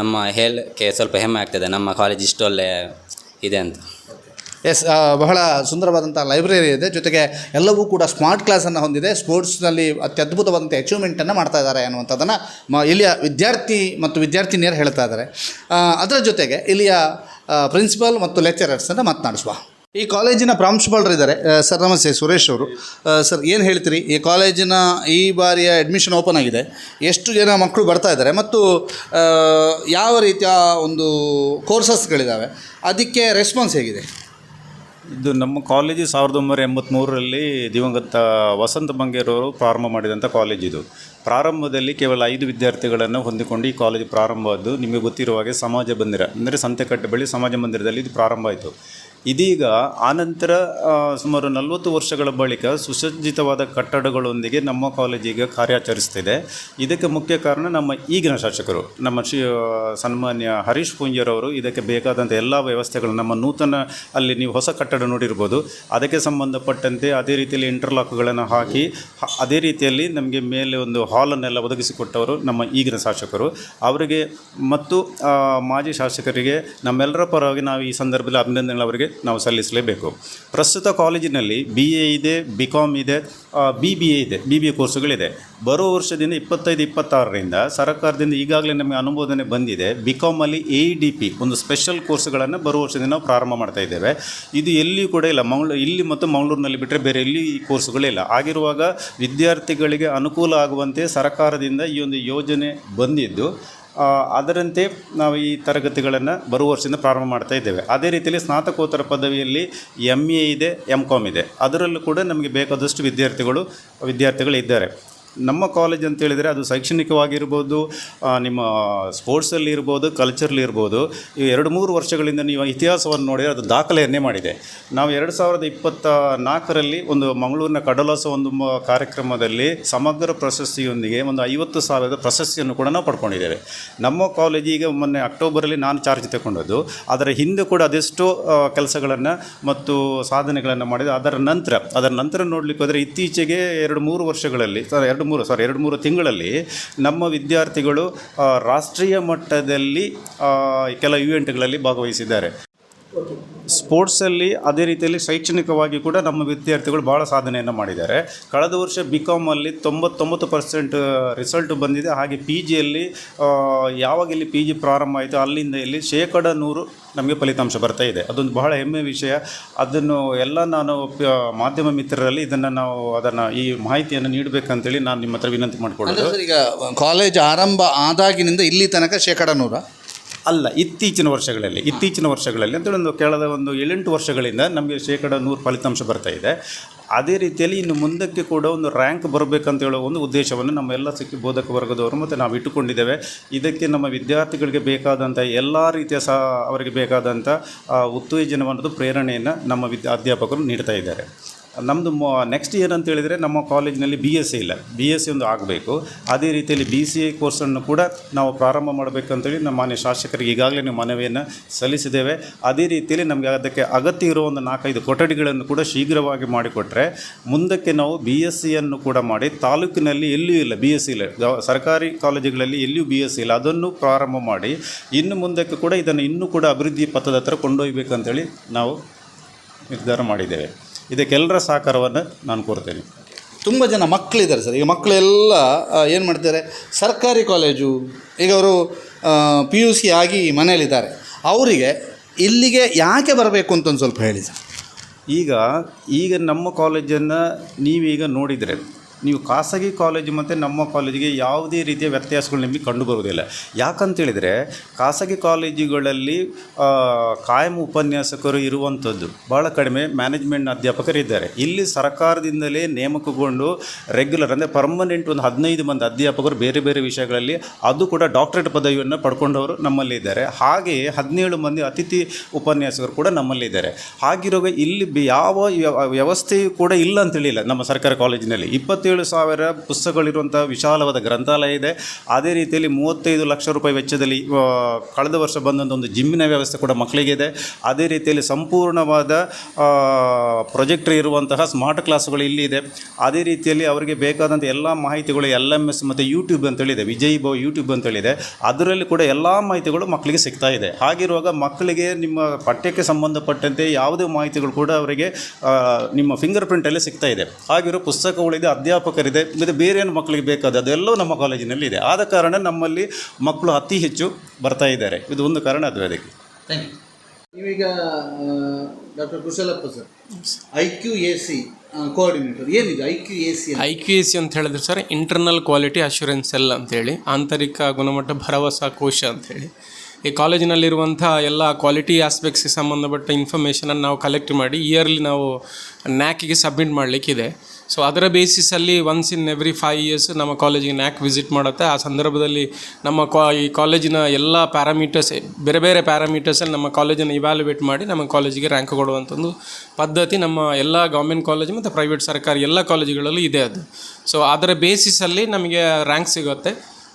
ನಮ್ಮ ಹೇಳಕ್ಕೆ ಸ್ವಲ್ಪ ಹೆಮ್ಮೆ ಆಗ್ತದೆ. ನಮ್ಮ ಕಾಲೇಜ್ ಇಷ್ಟೊಳ್ಳೆ ಇದೆ ಅಂತ. ಎಸ್ ಬಹಳ ಸುಂದರವಾದಂಥ ಲೈಬ್ರರಿ ಇದೆ. ಜೊತೆಗೆ ಎಲ್ಲವೂ ಕೂಡ ಸ್ಮಾರ್ಟ್ ಕ್ಲಾಸನ್ನು ಹೊಂದಿದೆ. ಸ್ಪೋರ್ಟ್ಸ್ನಲ್ಲಿ ಅತ್ಯದ್ಭುತವಾದಂಥ ಅಚೀವ್ಮೆಂಟನ್ನು ಮಾಡ್ತಾ ಇದ್ದಾರೆ ಅನ್ನುವಂಥದ್ದನ್ನು ಮ, ಇಲ್ಲಿಯ ವಿದ್ಯಾರ್ಥಿ ಮತ್ತು ವಿದ್ಯಾರ್ಥಿನಿಯರು ಹೇಳ್ತಾ ಇದ್ದಾರೆ. ಅದರ ಜೊತೆಗೆ ಇಲ್ಲಿಯ ಪ್ರಿನ್ಸಿಪಲ್ ಮತ್ತು ಲೆಕ್ಚರರ್ಸನ್ನು ಮಾತನಾಡಿಸುವ. ಈ ಕಾಲೇಜಿನ ಪ್ರಾಂಶುಪಾಲರು ಇದ್ದಾರೆ. ಸರ್ ನಮಸ್ತೆ, ಸುರೇಶ್ ಅವರು. ಸರ್ ಏನು ಹೇಳ್ತೀರಿ? ಈ ಕಾಲೇಜಿನ ಈ ಬಾರಿಯ ಅಡ್ಮಿಷನ್ ಓಪನ್ ಆಗಿದೆ. ಎಷ್ಟು ಜನ ಮಕ್ಕಳು ಬರ್ತಾ ಇದ್ದಾರೆ ಮತ್ತು ಯಾವ ರೀತಿಯ ಒಂದು ಕೋರ್ಸಸ್ಗಳಿದ್ದಾವೆ ಅದಕ್ಕೆ ರೆಸ್ಪಾನ್ಸ್ ಹೇಗಿದೆ? ಇದು ನಮ್ಮ ಕಾಲೇಜು ಸಾವಿರದ ಒಂಬೈನೂರ ಎಂಬತ್ತ್ಮೂರರಲ್ಲಿ ದಿವಂಗತ ವಸಂತ ಬಂಗೇರವರು ಪ್ರಾರಂಭ ಮಾಡಿದಂಥ ಕಾಲೇಜ್ ಇದು. ಪ್ರಾರಂಭದಲ್ಲಿ ಕೇವಲ ಐದು ವಿದ್ಯಾರ್ಥಿಗಳನ್ನು ಹೊಂದಿಕೊಂಡು ಈ ಕಾಲೇಜು ಪ್ರಾರಂಭವಾದ್ದು ನಿಮಗೆ ಗೊತ್ತಿರುವ ಹಾಗೆ ಸಮಾಜ ಮಂದಿರ ಅಂದರೆ ಸಂತೆಕಟ್ಟೆ ಬಳಿ ಸಮಾಜ ಮಂದಿರದಲ್ಲಿ ಇದು ಪ್ರಾರಂಭ ಆಯಿತು. ಇದೀಗ ಆನಂತರ ಸುಮಾರು ನಲವತ್ತು ವರ್ಷಗಳ ಬಳಿಕ ಸುಸಜ್ಜಿತವಾದ ಕಟ್ಟಡಗಳೊಂದಿಗೆ ನಮ್ಮ ಕಾಲೇಜಿಗೆ ಕಾರ್ಯಾಚರಿಸ್ತಿದೆ. ಇದಕ್ಕೆ ಮುಖ್ಯ ಕಾರಣ ನಮ್ಮ ಈಗಿನ ಶಾಸಕರು, ನಮ್ಮ ಶ್ರೀ ಸನ್ಮಾನ್ಯ ಹರೀಶ್ ಪೂಂಜರವರು ಇದಕ್ಕೆ ಬೇಕಾದಂಥ ಎಲ್ಲ ವ್ಯವಸ್ಥೆಗಳು ನಮ್ಮ ನೂತನ ಅಲ್ಲಿ ನೀವು ಹೊಸ ಕಟ್ಟಡ ನೋಡಿರ್ಬೋದು. ಅದಕ್ಕೆ ಸಂಬಂಧಪಟ್ಟಂತೆ ಅದೇ ರೀತಿಯಲ್ಲಿ ಇಂಟರ್ಲಾಕ್ಗಳನ್ನು ಹಾಕಿ ಅದೇ ರೀತಿಯಲ್ಲಿ ನಮಗೆ ಮೇಲೆ ಒಂದು ಹಾಲನ್ನೆಲ್ಲ ಒದಗಿಸಿಕೊಟ್ಟವರು ನಮ್ಮ ಈಗಿನ ಶಾಸಕರು. ಅವರಿಗೆ ಮತ್ತು ಮಾಜಿ ಶಾಸಕರಿಗೆ ನಮ್ಮೆಲ್ಲರ ಪರವಾಗಿ ನಾವು ಈ ಸಂದರ್ಭದಲ್ಲಿ ಅಭಿನಂದನೆ ಅವರಿಗೆ ನಾವು ಸಲ್ಲಿಸಲೇಬೇಕು. ಪ್ರಸ್ತುತ ಕಾಲೇಜಿನಲ್ಲಿ ಬಿ ಎ ಇದೆ ಬಿ ಕಾಮ್ ಇದೆ ಬಿ ಬಿ ಎ ಇದೆ ಬಿ ಬಿ ಎ ಕೋರ್ಸುಗಳಿದೆ. ಬರೋ ವರ್ಷದಿಂದ ಇಪ್ಪತ್ತೈದು, ಇಪ್ಪತ್ತಾರರಿಂದ ಸರ್ಕಾರದಿಂದ ಈಗಾಗಲೇ ನಮಗೆ ಅನುಮೋದನೆ ಬಂದಿದೆ. ಬಿ ಕಾಮಲ್ಲಿ ಎ ಡಿ ಪಿ ಒಂದು ಸ್ಪೆಷಲ್ ಕೋರ್ಸ್ಗಳನ್ನು ಬರೋ ವರ್ಷದಿಂದ ನಾವು ಪ್ರಾರಂಭ ಮಾಡ್ತಾ ಇದ್ದೇವೆ. ಇದು ಎಲ್ಲಿಯೂ ಕೂಡ ಇಲ್ಲ. ಮಂಗ್ಳ, ಇಲ್ಲಿ ಮತ್ತು ಮಂಗಳೂರಿನಲ್ಲಿ ಬಿಟ್ಟರೆ ಬೇರೆ ಎಲ್ಲಿ ಈ ಕೋರ್ಸುಗಳಿಲ್ಲ ಆಗಿರುವಾಗ ವಿದ್ಯಾರ್ಥಿಗಳಿಗೆ ಅನುಕೂಲ ಆಗುವಂತೆ ಸರ್ಕಾರದಿಂದ ಈ ಒಂದು ಯೋಜನೆ ಬಂದಿದ್ದು. ಅದರಂತೆ ನಾವು ಈ ತರಗತಿಗಳನ್ನು ಬರುವ ವರ್ಷದಿಂದ ಪ್ರಾರಂಭ ಮಾಡ್ತಾ ಇದ್ದೇವೆ. ಅದೇ ರೀತಿಯಲ್ಲಿ ಸ್ನಾತಕೋತ್ತರ ಪದವಿಯಲ್ಲಿ ಎಂ ಎ ಇದೆ ಎಂ ಕಾಮ್ ಇದೆ. ಅದರಲ್ಲೂ ಕೂಡ ನಮಗೆ ಬೇಕಾದಷ್ಟು ವಿದ್ಯಾರ್ಥಿಗಳು ವಿದ್ಯಾರ್ಥಿಗಳು ಇದ್ದಾರೆ ನಮ್ಮ ಕಾಲೇಜ್ ಅಂತ ಹೇಳಿದರೆ ಅದು ಶೈಕ್ಷಣಿಕವಾಗಿರ್ಬೋದು ನಿಮ್ಮ ಸ್ಪೋರ್ಟ್ಸಲ್ಲಿ ಇರ್ಬೋದು ಕಲ್ಚರಲ್ಲಿ ಇರ್ಬೋದು, ಈ ಎರಡು ಮೂರು ವರ್ಷಗಳಿಂದ ನೀವು ಇತಿಹಾಸವನ್ನು ನೋಡಿದರೆ ಅದು ದಾಖಲೆಯನ್ನೇ ಮಾಡಿದೆ. ನಾವು ಎರಡು ಸಾವಿರದ ಇಪ್ಪತ್ತ ನಾಲ್ಕರಲ್ಲಿ ಒಂದು ಮಂಗಳೂರಿನ ಕಡಲಾಸ ಒಂದು ಕಾರ್ಯಕ್ರಮದಲ್ಲಿ ಸಮಗ್ರ ಪ್ರಶಸ್ತಿಯೊಂದಿಗೆ ಒಂದು ಐವತ್ತು ಸಾವಿರದ ಪ್ರಶಸ್ತಿಯನ್ನು ಕೂಡ ನಾವು ಪಡ್ಕೊಂಡಿದ್ದೇವೆ. ನಮ್ಮ ಕಾಲೇಜಿಗೆ ಮೊನ್ನೆ ಅಕ್ಟೋಬರಲ್ಲಿ ನಾನು ಚಾರ್ಜ್ ತಗೊಂಡದ್ದು. ಅದರ ಹಿಂದೆ ಕೂಡ ಅದೆಷ್ಟೋ ಕೆಲಸಗಳನ್ನು ಮತ್ತು ಸಾಧನೆಗಳನ್ನು ಮಾಡಿದೆ. ಅದರ ನಂತರ ಅದರ ನಂತರ ನೋಡಲಿಕ್ಕೆ ಹೋದರೆ ಇತ್ತೀಚೆಗೆ ಎರಡು ಮೂರು ವರ್ಷಗಳಲ್ಲಿ, ಸರ್ ಮೂರು ಸಾರಿ ಎರಡು ಮೂರು ತಿಂಗಳಲ್ಲಿ ನಮ್ಮ ವಿದ್ಯಾರ್ಥಿಗಳು ರಾಷ್ಟ್ರೀಯ ಮಟ್ಟದಲ್ಲಿ ಕೆಲ ಇವೆಂಟ್ಗಳಲ್ಲಿ ಭಾಗವಹಿಸಿದ್ದಾರೆ. ಸ್ಪೋರ್ಟ್ಸಲ್ಲಿ ಅದೇ ರೀತಿಯಲ್ಲಿ ಶೈಕ್ಷಣಿಕವಾಗಿ ಕೂಡ ನಮ್ಮ ವಿದ್ಯಾರ್ಥಿಗಳು ಭಾಳ ಸಾಧನೆಯನ್ನು ಮಾಡಿದ್ದಾರೆ. ಕಳೆದ ವರ್ಷ ಬಿ ಕಾಮಲ್ಲಿ ತೊಂಬತ್ತೊಂಬತ್ತು ಪರ್ಸೆಂಟ್ ರಿಸಲ್ಟ್ ಬಂದಿದೆ. ಹಾಗೆ ಪಿ ಜಿಯಲ್ಲಿ ಯಾವಾಗ ಇಲ್ಲಿ ಪಿ ಜಿ ಪ್ರಾರಂಭ ಆಯಿತು ಅಲ್ಲಿಂದ ಇಲ್ಲಿ ಶೇಕಡ ನೂರು ನಮಗೆ ಫಲಿತಾಂಶ ಬರ್ತಾ ಇದೆ. ಅದೊಂದು ಬಹಳ ಹೆಮ್ಮೆಯ ವಿಷಯ. ಅದನ್ನು ಎಲ್ಲ ನಾನು ಮಾಧ್ಯಮ ಮಿತ್ರರಲ್ಲಿ ಇದನ್ನು ನಾವು ಅದನ್ನು ಈ ಮಾಹಿತಿಯನ್ನು ನೀಡಬೇಕಂತೇಳಿ ನಾನು ನಿಮ್ಮ ಹತ್ರ ವಿನಂತಿ ಮಾಡಿಕೊಳ್ಳೋದು. ಈಗ ಕಾಲೇಜ್ ಆರಂಭ ಆದಾಗಿನಿಂದ ಇಲ್ಲಿ ತನಕ ಶೇಕಡ ನೂರ ಅಲ್ಲ, ಇತ್ತೀಚಿನ ವರ್ಷಗಳಲ್ಲಿ ಇತ್ತೀಚಿನ ವರ್ಷಗಳಲ್ಲಿ ಅಂತೇಳಿ ಒಂದು ಕಳೆದ ಒಂದು ಏಳೆಂಟು ವರ್ಷಗಳಿಂದ ನಮಗೆ ಶೇಕಡ ನೂರು ಫಲಿತಾಂಶ ಬರ್ತಾ ಇದೆ. ಅದೇ ರೀತಿಯಲ್ಲಿ ಇನ್ನು ಮುಂದಕ್ಕೆ ಕೂಡ ಒಂದು ರ್ಯಾಂಕ್ ಬರಬೇಕಂತ ಹೇಳೋ ಒಂದು ಉದ್ದೇಶವನ್ನು ನಮ್ಮ ಎಲ್ಲ ಸಿಕ್ಕಿ ಬೋಧಕ ವರ್ಗದವರು ಮತ್ತು ನಾವು ಇಟ್ಟುಕೊಂಡಿದ್ದೇವೆ. ಇದಕ್ಕೆ ನಮ್ಮ ವಿದ್ಯಾರ್ಥಿಗಳಿಗೆ ಬೇಕಾದಂಥ ಎಲ್ಲ ರೀತಿಯ ಸಹ ಅವರಿಗೆ ಬೇಕಾದಂಥ ಉತ್ತೇಜನವನ್ನು ಪ್ರೇರಣೆಯನ್ನು ನಮ್ಮ ವಿದ್ಯಾ ಅಧ್ಯಾಪಕರು ನೀಡ್ತಾ ಇದ್ದಾರೆ. ನಮ್ಮದು ನೆಕ್ಸ್ಟ್ ಇಯರ್ ಅಂತ ಹೇಳಿದರೆ ನಮ್ಮ ಕಾಲೇಜಿನಲ್ಲಿ ಬಿ ಎಸ್ ಸಿ ಇಲ್ಲ. ಬಿ ಎಸ್ ಸಿ ಒಂದು ಆಗಬೇಕು. ಅದೇ ರೀತಿಯಲ್ಲಿ ಬಿ ಸಿ ಎ ಕೋರ್ಸನ್ನು ಕೂಡ ನಾವು ಪ್ರಾರಂಭ ಮಾಡಬೇಕಂತೇಳಿ ನಮ್ಮ ಮಾನ್ಯ ಶಾಸಕರಿಗೆ ಈಗಾಗಲೇ ನಾವು ಮನವಿಯನ್ನು ಸಲ್ಲಿಸಿದ್ದೇವೆ. ಅದೇ ರೀತಿಯಲ್ಲಿ ನಮಗೆ ಅದಕ್ಕೆ ಅಗತ್ಯ ಇರುವ ಒಂದು ನಾಲ್ಕೈದು ಕೊಠಡಿಗಳನ್ನು ಕೂಡ ಶೀಘ್ರವಾಗಿ ಮಾಡಿಕೊಟ್ರೆ ಮುಂದಕ್ಕೆ ನಾವು ಬಿ ಎಸ್ ಸಿಯನ್ನು ಕೂಡ ಮಾಡಿ ತಾಲೂಕಿನಲ್ಲಿ ಎಲ್ಲಿಯೂ ಇಲ್ಲ ಬಿ ಎಸ್ ಸಿ ಇಲ್ಲ. ಸರ್ಕಾರಿ ಕಾಲೇಜುಗಳಲ್ಲಿ ಎಲ್ಲಿಯೂ ಬಿ ಎಸ್ ಸಿ ಇಲ್ಲ. ಅದನ್ನು ಪ್ರಾರಂಭ ಮಾಡಿ ಇನ್ನು ಮುಂದಕ್ಕೆ ಕೂಡ ಇದನ್ನು ಇನ್ನೂ ಕೂಡ ಅಭಿವೃದ್ಧಿ ಪಥದ ಹತ್ರ ಕೊಂಡೊಯ್ಬೇಕಂತೇಳಿ ನಾವು ನಿರ್ಧಾರ ಮಾಡಿದ್ದೇವೆ. ಇದಕ್ಕೆಲ್ಲರ ಸಹಕಾರವನ್ನು ನಾನು ಕೊಡ್ತೇನೆ. ತುಂಬ ಜನ ಮಕ್ಕಳಿದ್ದಾರೆ ಸರ್. ಈಗ ಮಕ್ಕಳೆಲ್ಲ ಏನು ಮಾಡ್ತಾರೆ ಸರ್ಕಾರಿ ಕಾಲೇಜು ಈಗ ಅವರು ಪಿ ಯು ಸಿ ಆಗಿ ಮನೆಯಲ್ಲಿದ್ದಾರೆ. ಅವರಿಗೆ ಇಲ್ಲಿಗೆ ಯಾಕೆ ಬರಬೇಕು ಅಂತ ಒಂದು ಸ್ವಲ್ಪ ಹೇಳಿ ಸರ್. ಈಗ ಈಗ ನಮ್ಮ ಕಾಲೇಜನ್ನು ನೀವೀಗ ನೋಡಿದರೆ ನೀವು ಖಾಸಗಿ ಕಾಲೇಜು ಮತ್ತು ನಮ್ಮ ಕಾಲೇಜಿಗೆ ಯಾವುದೇ ರೀತಿಯ ವ್ಯತ್ಯಾಸಗಳು ನಿಮಗೆ ಕಂಡುಬರುವುದಿಲ್ಲ. ಯಾಕಂತೇಳಿದರೆ ಖಾಸಗಿ ಕಾಲೇಜುಗಳಲ್ಲಿ ಕಾಯಂ ಉಪನ್ಯಾಸಕರು ಇರುವಂಥದ್ದು ಭಾಳ ಕಡಿಮೆ ಮ್ಯಾನೇಜ್ಮೆಂಟ್ ಅಧ್ಯಾಪಕರು ಇದ್ದಾರೆ. ಇಲ್ಲಿ ಸರ್ಕಾರದಿಂದಲೇ ನೇಮಕಗೊಂಡು ರೆಗ್ಯುಲರ್ ಅಂದರೆ ಪರ್ಮನೆಂಟ್ ಒಂದು ಹದಿನೈದು ಮಂದಿ ಅಧ್ಯಾಪಕರು ಬೇರೆ ಬೇರೆ ವಿಷಯಗಳಲ್ಲಿ ಅದು ಕೂಡ ಡಾಕ್ಟರೇಟ್ ಪದವಿಯನ್ನು ಪಡ್ಕೊಂಡವರು ನಮ್ಮಲ್ಲಿದ್ದಾರೆ ಹಾಗೆಯೇ ಹದಿನೇಳು ಮಂದಿ ಅತಿಥಿ ಉಪನ್ಯಾಸಕರು ಕೂಡ ನಮ್ಮಲ್ಲಿದ್ದಾರೆ ಹಾಗಿರುವಾಗ ಇಲ್ಲಿ ಯಾವ ವ್ಯ- ವ್ಯವಸ್ಥೆಯು ಕೂಡ ಇಲ್ಲ ಅಂತೇಳಿಲ್ಲ ನಮ್ಮ ಸರ್ಕಾರಿ ಕಾಲೇಜಿನಲ್ಲಿ. ಇಪ್ಪತ್ತೇಳು ಸಾವಿರ ಪುಸ್ತಕಗಳಿರುವಂಥ ವಿಶಾಲವಾದ ಗ್ರಂಥಾಲಯ ಇದೆ. ಅದೇ ರೀತಿಯಲ್ಲಿ ಮೂವತ್ತೈದು ಲಕ್ಷ ರೂಪಾಯಿ ವೆಚ್ಚದಲ್ಲಿ ಕಳೆದ ವರ್ಷ ಬಂದಂಥ ಒಂದು ಜಿಮ್ಮಿನ ವ್ಯವಸ್ಥೆ ಕೂಡ ಮಕ್ಕಳಿಗೆ ಇದೆ. ಅದೇ ರೀತಿಯಲ್ಲಿ ಸಂಪೂರ್ಣವಾದ ಪ್ರೊಜೆಕ್ಟರ್ ಇರುವಂತಹ ಸ್ಮಾರ್ಟ್ ಕ್ಲಾಸ್ಗಳು ಇಲ್ಲಿ ಇದೆ. ಅದೇ ರೀತಿಯಲ್ಲಿ ಅವರಿಗೆ ಬೇಕಾದಂಥ ಎಲ್ಲ ಮಾಹಿತಿಗಳು ಎಲ್ ಎಂ ಎಸ್ ಮತ್ತು ಯೂಟ್ಯೂಬ್ ಅಂತೇಳಿದೆ ವಿಜಯ್ ಬೋ ಯೂಟ್ಯೂಬ್ ಅಂತೇಳಿದೆ ಅದರಲ್ಲಿ ಕೂಡ ಎಲ್ಲ ಮಾಹಿತಿಗಳು ಮಕ್ಕಳಿಗೆ ಸಿಗ್ತಾ ಇದೆ. ಹಾಗಿರುವಾಗ ಮಕ್ಕಳಿಗೆ ನಿಮ್ಮ ಪಠ್ಯಕ್ಕೆ ಸಂಬಂಧಪಟ್ಟಂತೆ ಯಾವುದೇ ಮಾಹಿತಿಗಳು ಕೂಡ ಅವರಿಗೆ ನಿಮ್ಮ ಫಿಂಗರ್ ಪ್ರಿಂಟಲ್ಲಿ ಸಿಗ್ತಾ ಇದೆ. ಹಾಗಿರೋ ಪುಸ್ತಕಗಳಿದೆ. ಅಧ್ಯಾಪಕರಿದೆ ಮತ್ತು ಬೇರೆ ಏನು ಮಕ್ಕಳಿಗೆ ಬೇಕಾದ ಅದೆಲ್ಲವೂ ನಮ್ಮ ಕಾಲೇಜಿನಲ್ಲಿ ಇದೆ. ಆದ ಕಾರಣ ನಮ್ಮಲ್ಲಿ ಮಕ್ಕಳು ಅತಿ ಹೆಚ್ಚು ಬರ್ತಾ ಇದ್ದಾರೆ. ಇದು ಒಂದು ಕಾರಣ ಅದು ಅದಕ್ಕೆ. ಥ್ಯಾಂಕ್ ಯು ನೀವೀಗ doctor Kushalappa sir I Q A C coordinator ಏನಿದೆ I Q A C I Q A C ಅಂತ ಹೇಳಿದ್ರೆ sir internal quality assurance cell ಅಂತೇಳಿ ಆಂತರಿಕ ಗುಣಮಟ್ಟ ಭರವಸಾ ಕೋಶ ಅಂತೇಳಿ ಈ ಕಾಲೇಜಿನಲ್ಲಿರುವಂಥ ಎಲ್ಲ ಕ್ವಾಲಿಟಿ ಆಸ್ಪೆಕ್ಟ್ಸ್ಗೆ ಸಂಬಂಧಪಟ್ಟ ಇನ್ಫಾರ್ಮೇಷನನ್ನು ನಾವು ಕಲೆಕ್ಟ್ ಮಾಡಿ ಇಯರ್ಲಿ ನಾವು ನ್ಯಾಕಿಗೆ ಸಬ್ಮಿಟ್ ಮಾಡಲಿಕ್ಕಿದೆ. ಸೊ ಅದರ ಬೇಸಿಸಲ್ಲಿ once in every five years ನಮ್ಮ ಕಾಲೇಜಿಗೆ ನ್ಯಾಕ್ ವಿಸಿಟ್ ಮಾಡುತ್ತೆ. ಆ ಸಂದರ್ಭದಲ್ಲಿ ನಮ್ಮ ಕಾ, ಈ ಕಾಲೇಜಿನ ಎಲ್ಲ ಪ್ಯಾರಾಮೀಟರ್ಸ್ ಬೇರೆ ಬೇರೆ ಪ್ಯಾರಾಮೀಟರ್ಸಲ್ಲಿ ನಮ್ಮ ಕಾಲೇಜನ್ನು ಇವ್ಯಾಲ್ಯುವೇಟ್ ಮಾಡಿ ನಮ್ಮ ಕಾಲೇಜಿಗೆ ರ್ಯಾಂಕ್ ಕೊಡುವಂಥ ಒಂದು ಪದ್ಧತಿ ನಮ್ಮ ಎಲ್ಲ ಗೌರ್ಮೆಂಟ್ ಕಾಲೇಜು ಮತ್ತು ಪ್ರೈವೇಟ್ ಸರ್ಕಾರಿ ಎಲ್ಲ ಕಾಲೇಜುಗಳಲ್ಲೂ ಇದೆ ಅದು. ಸೊ ಅದರ ಬೇಸಿಸಲ್ಲಿ ನಮಗೆ ರ್ಯಾಂಕ್ ಸಿಗುತ್ತೆ.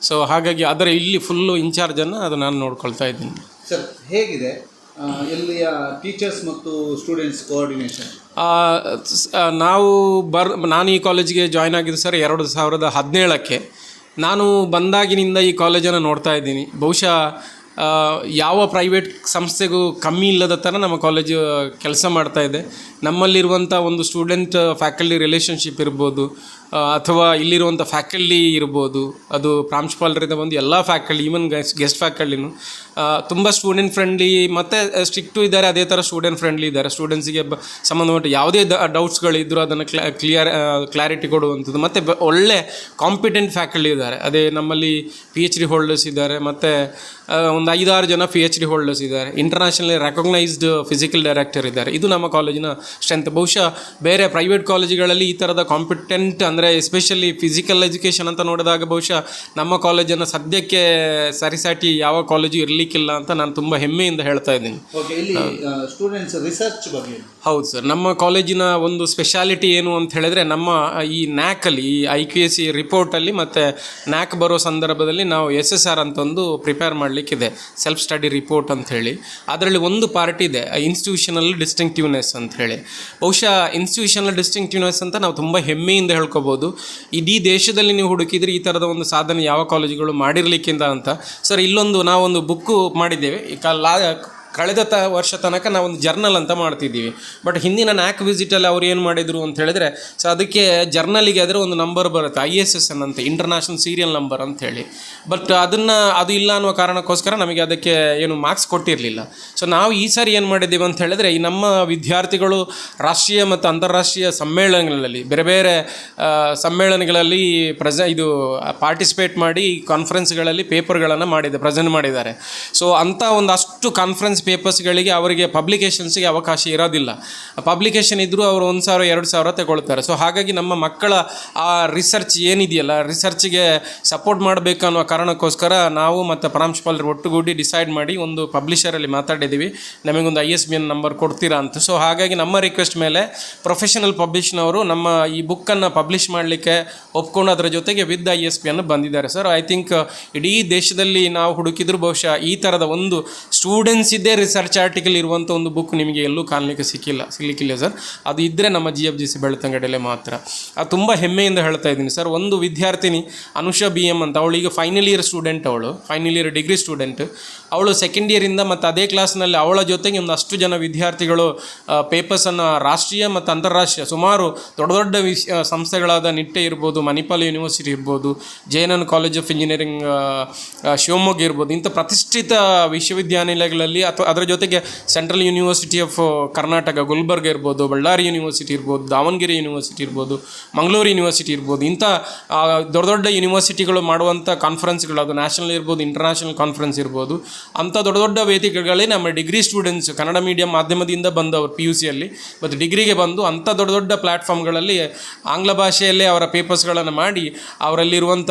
ಸೊ ಹಾಗಾಗಿ ಅದರ ಇಲ್ಲಿ ಫುಲ್ಲು ಇನ್ಚಾರ್ಜನ್ನು ಅದು ನಾನು ನೋಡ್ಕೊಳ್ತಾ ಇದ್ದೀನಿ. ಸರ್, ಹೇಗಿದೆ? ಎಲ್ಲಿಯ ಟೀಚರ್ಸ್ ಮತ್ತು ಸ್ಟೂಡೆಂಟ್ಸ್ ಕೋಆರ್ಡಿನೇಷನ್ ನಾವು ಬರ್, ನಾನು ಈ ಕಾಲೇಜಿಗೆ ಜಾಯ್ನ್ ಆಗಿದ್ದು ಸರ್ ಎರಡು ಸಾವಿರದ ಹದಿನೇಳಕ್ಕೆ. ನಾನು ಬಂದಾಗಿನಿಂದ ಈ ಕಾಲೇಜನ್ನು ನೋಡ್ತಾ ಇದ್ದೀನಿ. ಬಹುಶಃ ಯಾವ ಪ್ರೈವೇಟ್ ಸಂಸ್ಥೆಗೂ ಕಮ್ಮಿ ಇಲ್ಲದ ಥರ ನಮ್ಮ ಕಾಲೇಜು ಕೆಲಸ ಮಾಡ್ತಾ ಇದೆ. ನಮ್ಮಲ್ಲಿರುವಂಥ ಒಂದು ಸ್ಟೂಡೆಂಟ್ ಫ್ಯಾಕಲ್ಟಿ ರಿಲೇಷನ್ಶಿಪ್ ಇರ್ಬೋದು. ಅಥವಾ ಇಲ್ಲಿರುವಂಥ ಫ್ಯಾಕಲ್ಟಿ ಇರ್ಬೋದು, ಅದು ಪ್ರಾಂಶುಪಾಲರಿಂದ ಬಂದು ಎಲ್ಲ ಫ್ಯಾಕಲ್ಟಿ ಈವನ್ ಗೆಸ್ಟ್ ಗೆಸ್ಟ್ ಫ್ಯಾಕಲ್ಟಿನೂ ತುಂಬ ಸ್ಟೂಡೆಂಟ್ ಫ್ರೆಂಡ್ಲಿ ಮತ್ತು ಸ್ಟ್ರಿಕ್ಟು ಇದ್ದಾರೆ, ಅದೇ ಥರ ಸ್ಟೂಡೆಂಟ್ ಫ್ರೆಂಡ್ಲಿ ಇದ್ದಾರೆ. ಸ್ಟೂಡೆಂಟ್ಸಿಗೆ ಬ, ಸಂಬಂಧಪಟ್ಟ ಯಾವುದೇ ಡೌಟ್ಸ್ಗಳಿದ್ದರೂ ಅದನ್ನು ಕ್ಲಾ ಕ್ಲಿಯರ್ ಕ್ಲಾರಿಟಿ ಕೊಡುವಂಥದ್ದು. ಮತ್ತು ಒಳ್ಳೆ ಕಾಂಪಿಟೆಂಟ್ ಫ್ಯಾಕಲ್ಟಿ ಇದ್ದಾರೆ. ಅದೇ ನಮ್ಮಲ್ಲಿ ಪಿ ಎಚ್ ಡಿ ಹೋಲ್ಡರ್ಸ್ ಇದ್ದಾರೆ, ಮತ್ತು ಒಂದು ಐದಾರು ಜನ ಪಿ ಎಚ್ ಡಿ ಹೋಲ್ಡರ್ಸ್ ಇದ್ದಾರೆ. ಇಂಟರ್ನ್ಯಾಷನಲಿ ರೆಕಗ್ನೈಸ್ಡ್ ಫಿಸಿಕಲ್ ಡೈರೆಕ್ಟರ್ ಇದ್ದಾರೆ. ಇದು ನಮ್ಮ ಕಾಲೇಜಿನ ಸ್ಟ್ರೆಂತ್ ಬಹುಶಃ ಬೇರೆ ಪ್ರೈವೇಟ್ ಕಾಲೇಜುಗಳಲ್ಲಿ ಈ ಥರದ ಕಾಂಪಿಟೆಂಟ್ ಅಂದರೆ ಎಸ್ಪೆಷಲಿ ಫಿಸಿಕಲ್ ಎಜುಕೇಷನ್ ಅಂತ ನೋಡಿದಾಗ ಬಹುಶಃ ನಮ್ಮ ಕಾಲೇಜನ್ನು ಸದ್ಯಕ್ಕೆ ಸರಿಸಾಟಿ ಯಾವ ಕಾಲೇಜು ಇರಲಿಕ್ಕಿಲ್ಲ ಅಂತ ನಾನು ತುಂಬ ಹೆಮ್ಮೆಯಿಂದ ಹೇಳ್ತಾ ಇದ್ದೀನಿ. ಸ್ಟೂಡೆಂಟ್ಸ್ ರಿಸರ್ಚ್ ಬಗ್ಗೆ. ಹೌದು ಸರ್ ನಮ್ಮ ಕಾಲೇಜಿನ ಒಂದು ಸ್ಪೆಷಾಲಿಟಿ ಏನು ಅಂತ ಹೇಳಿದ್ರೆ ನಮ್ಮ ಈ ನ್ಯಾಕಲ್ಲಿ ಈ ಐ ಕ್ಯೂ ಎಸ್ ಸಿ ರಿಪೋರ್ಟಲ್ಲಿ ಮತ್ತು ನ್ಯಾಕ್ ಬರೋ ಸಂದರ್ಭದಲ್ಲಿ ನಾವು ಎಸ್ ಎಸ್ ಆರ್ ಅಂತ ಒಂದು ಪ್ರಿಪೇರ್ ಮಾಡಲಿಕ್ಕಿದೆ ಸೆಲ್ಫ್ ಸ್ಟಡಿ ರಿಪೋರ್ಟ್ ಅಂತ ಹೇಳಿ. ಅದರಲ್ಲಿ ಒಂದು ಪಾರ್ಟ್ ಇದೆ ಇನ್ಸ್ಟಿಟ್ಯೂಷನಲ್ ಡಿಸ್ಟಿಂಕ್ಟಿವ್ನೆಸ್ ಅಂತ ಹೇಳಿ. ಬಹುಶಃ ಇನ್ಸ್ಟಿಟ್ಯೂಷನಲ್ ಡಿಸ್ಟಿಂಕ್ಟಿವ್ನೆಸ್ ಅಂತ ನಾವು ತುಂಬ ಹೆಮ್ಮೆಯಿಂದ ಹೇಳ್ಕೊಬೋದು. ಇಡೀ ದೇಶದಲ್ಲಿ ನೀವು ಹುಡುಕಿದ್ರೆ ಈ ಥರದ ಒಂದು ಸಾಧನೆ ಯಾವ ಕಾಲೇಜುಗಳು ಮಾಡಿರಲಿಕ್ಕಿಂತ ಅಂತ. ಸರ್, ಇಲ್ಲೊಂದು ನಾವೊಂದು ಬುಕ್ಕು ಮಾಡಿದ್ದೇವೆ. ಕಾ ಲಾ ಕಳೆದ ತ ವರ್ಷ ತನಕ ನಾವೊಂದು ಜರ್ನಲ್ ಅಂತ ಮಾಡ್ತಿದ್ದೀವಿ. ಬಟ್ ಹಿಂದಿನ ನ್ಯಾಕ್ ವಿಸಿಟಲ್ಲಿ ಅವ್ರು ಏನು ಮಾಡಿದರು ಅಂತ ಹೇಳಿದ್ರೆ ಸೊ ಅದಕ್ಕೆ ಜರ್ನಲಿಗೆ ಆದರೆ ಒಂದು ನಂಬರ್ ಬರುತ್ತೆ ಐ ಎಸ್ ಎಸ್ ಎನ್ ಅಂತ ಇಂಟರ್ನ್ಯಾಷನಲ್ ಸೀರಿಯಲ್ ನಂಬರ್ ಅಂತ ಹೇಳಿ. ಬಟ್ ಅದನ್ನು ಅದು ಇಲ್ಲ ಅನ್ನುವ ಕಾರಣಕ್ಕೋಸ್ಕರ ನಮಗೆ ಅದಕ್ಕೆ ಏನು ಮಾರ್ಕ್ಸ್ ಕೊಟ್ಟಿರಲಿಲ್ಲ. ಸೊ ನಾವು ಈ ಸಾರಿ ಏನು ಮಾಡಿದ್ದೀವಿ ಅಂತ ಹೇಳಿದ್ರೆ, ಈ ನಮ್ಮ ವಿದ್ಯಾರ್ಥಿಗಳು ರಾಷ್ಟ್ರೀಯ ಮತ್ತು ಅಂತಾರಾಷ್ಟ್ರೀಯ ಸಮ್ಮೇಳನಗಳಲ್ಲಿ, ಬೇರೆ ಬೇರೆ ಸಮ್ಮೇಳನಗಳಲ್ಲಿ ಪ್ರೆಸ ಇದು ಪಾರ್ಟಿಸಿಪೇಟ್ ಮಾಡಿ ಕಾನ್ಫರೆನ್ಸ್ಗಳಲ್ಲಿ ಪೇಪರ್ಗಳನ್ನು ಮಾಡಿದೆ ಪ್ರೆಸೆಂಟ್ ಮಾಡಿದ್ದಾರೆ. ಸೊ ಅಂಥ ಒಂದಷ್ಟು ಕಾನ್ಫರೆನ್ಸ್ ಪೇಪರ್ಸ್ಗಳಿಗೆ ಅವರಿಗೆ ಪಬ್ಲಿಕೇಶನ್ಸ್ಗೆ ಅವಕಾಶ ಇರೋದಿಲ್ಲ. ಪಬ್ಲಿಕೇಶನ್ ಇದ್ದರೂ ಅವರು ಒಂದು ಸಾವಿರ, ಎರಡು ಸಾವಿರ ತಗೊಳ್ತಾರೆ. ಸೊ ಹಾಗಾಗಿ ನಮ್ಮ ಮಕ್ಕಳ ಆ ರಿಸರ್ಚ್ ಏನಿದೆಯಲ್ಲ ರಿಸರ್ಚ್ಗೆ ಸಪೋರ್ಟ್ ಮಾಡಬೇಕು ಅನ್ನೋ ಕಾರಣಕ್ಕೋಸ್ಕರ ನಾವು ಮತ್ತು ಪ್ರಾಂಶುಪಾಲರು ಒಟ್ಟುಗೂಡಿ ಡಿಸೈಡ್ ಮಾಡಿ ಒಂದು ಪಬ್ಲಿಷರಲ್ಲಿ ಮಾತಾಡಿದ್ದೀವಿ ನಮಗೊಂದು I S B N number ಕೊಡ್ತೀರಾ ಅಂತ. ಸೊ ಹಾಗಾಗಿ ನಮ್ಮ ರಿಕ್ವೆಸ್ಟ್ ಮೇಲೆ ಪ್ರೊಫೆಷನಲ್ ಪಬ್ಲಿಷ್ನವರು ನಮ್ಮ ಈ ಬುಕ್ಕನ್ನು ಪಬ್ಲಿಷ್ ಮಾಡಲಿಕ್ಕೆ ಒಪ್ಕೊಂಡು ಅದರ ಜೊತೆಗೆ ವಿದ್ ಐ ಎಸ್ ಪಿ ಅನ್ನು ಬಂದಿದ್ದಾರೆ. ಸರ್ ಐ ಥಿಂಕ್ ಇಡೀ ದೇಶದಲ್ಲಿ ನಾವು ಹುಡುಕಿದ್ರು ಬಹುಶಃ ಈ ಥರದ ಒಂದು ಸ್ಟೂಡೆಂಟ್ಸ್ ರಿಸರ್ಚ್ ಆರ್ಟಿಕಲ್ ಇರುವಂಥ ಒಂದು ಬುಕ್ ನಿಮಗೆ ಎಲ್ಲೂ ಕಾಣಲಿಕ್ಕೆ ಸಿಕ್ಕಿಲ್ಲ, ಸಿಗ್ಲಿಕ್ಕಿಲ್ಲ ಸರ್ ಅದು ಇದ್ದರೆ ನಮ್ಮ ಜಿ ಎಫ್ ಜಿ ಸಿ ಬೆಳ್ತಂಗಡಿಯಲ್ಲೇ ಮಾತ್ರ. ಅದು ತುಂಬ ಹೆಮ್ಮೆಯಿಂದ ಹೇಳ್ತಾ ಇದ್ದೀನಿ ಸರ್ ಒಂದು ವಿದ್ಯಾರ್ಥಿನಿ ಅನುಷಾ ಬಿ ಎಂ ಅಂತ, ಅವಳು ಫೈನಲ್ ಇಯರ್ ಸ್ಟೂಡೆಂಟ್ ಅವಳು ಫೈನಲ್ ಇಯರ್ ಡಿಗ್ರಿ ಸ್ಟೂಡೆಂಟ್ ಅವಳು ಸೆಕೆಂಡ್ ಇಯರಿಂದ ಮತ್ತು ಅದೇ ಕ್ಲಾಸ್ನಲ್ಲಿ ಅವಳ ಜೊತೆಗೆ ಒಂದು ಅಷ್ಟು ಜನ ವಿದ್ಯಾರ್ಥಿಗಳು ಪೇಪರ್ಸನ್ನು ರಾಷ್ಟ್ರೀಯ ಮತ್ತು ಅಂತಾರಾಷ್ಟ್ರೀಯ ಸುಮಾರು ದೊಡ್ಡ ದೊಡ್ಡ ವಿಶ್ ಸಂಸ್ಥೆಗಳಾದ ನಿಟ್ಟೆ ಇರ್ಬೋದು, ಮಣಿಪಾಲ್ ಯೂನಿವರ್ಸಿಟಿ ಇರ್ಬೋದು J N N college of engineering Shivamogga ಇರ್ಬೋದು, ಇಂಥ ಪ್ರತಿಷ್ಠಿತ ವಿಶ್ವವಿದ್ಯಾನಿಲಯಗಳಲ್ಲಿ ಅಥವಾ ಅದರ ಜೊತೆಗೆ central university of Karnataka, Gulbarga ಇರ್ಬೋದು, ಬಳ್ಳಾರಿ ಯೂನಿವರ್ಸಿಟಿ ಇರ್ಬೋದು, ದಾವಣಗೆರೆ ಯೂನಿವರ್ಸಿಟಿ ಇರ್ಬೋದು, ಮಂಗಳೂರು ಯೂನಿವರ್ಸಿಟಿ ಇರ್ಬೋದು, ಇಂಥ ದೊಡ್ಡ ದೊಡ್ಡ ಯೂನಿವರ್ಸಿಟಿಗಳು ಮಾಡುವಂಥ ಕಾನ್ಫರೆನ್ಸ್ಗಳು ಅದು ನ್ಯಾಷನಲ್ ಇರ್ಬೋದು ಇಂಟರ್ನ್ಯಾಷನಲ್ ಕಾನ್ಫರೆನ್ಸ್ ಇರ್ಬೋದು, ಅಂಥ ದೊಡ್ಡ ದೊಡ್ಡ ವೇದಿಕೆಗಳೇ ನಮ್ಮ ಡಿಗ್ರಿ ಸ್ಟೂಡೆಂಟ್ಸ್ ಕನ್ನಡ ಮೀಡಿಯಂ ಮಾಧ್ಯಮದಿಂದ ಬಂದವರು ಪಿ ಯು ಸಿಯಲ್ಲಿ ಮತ್ತು ಡಿಗ್ರಿಗೆ ಬಂದು ಅಂಥ ದೊಡ್ಡ ದೊಡ್ಡ ಪ್ಲ್ಯಾಟ್ಫಾರ್ಮ್ಗಳಲ್ಲಿ ಆಂಗ್ಲ ಭಾಷೆಯಲ್ಲೇ ಅವರ ಪೇಪರ್ಸ್ಗಳನ್ನು ಮಾಡಿ ಅವರಲ್ಲಿರುವಂಥ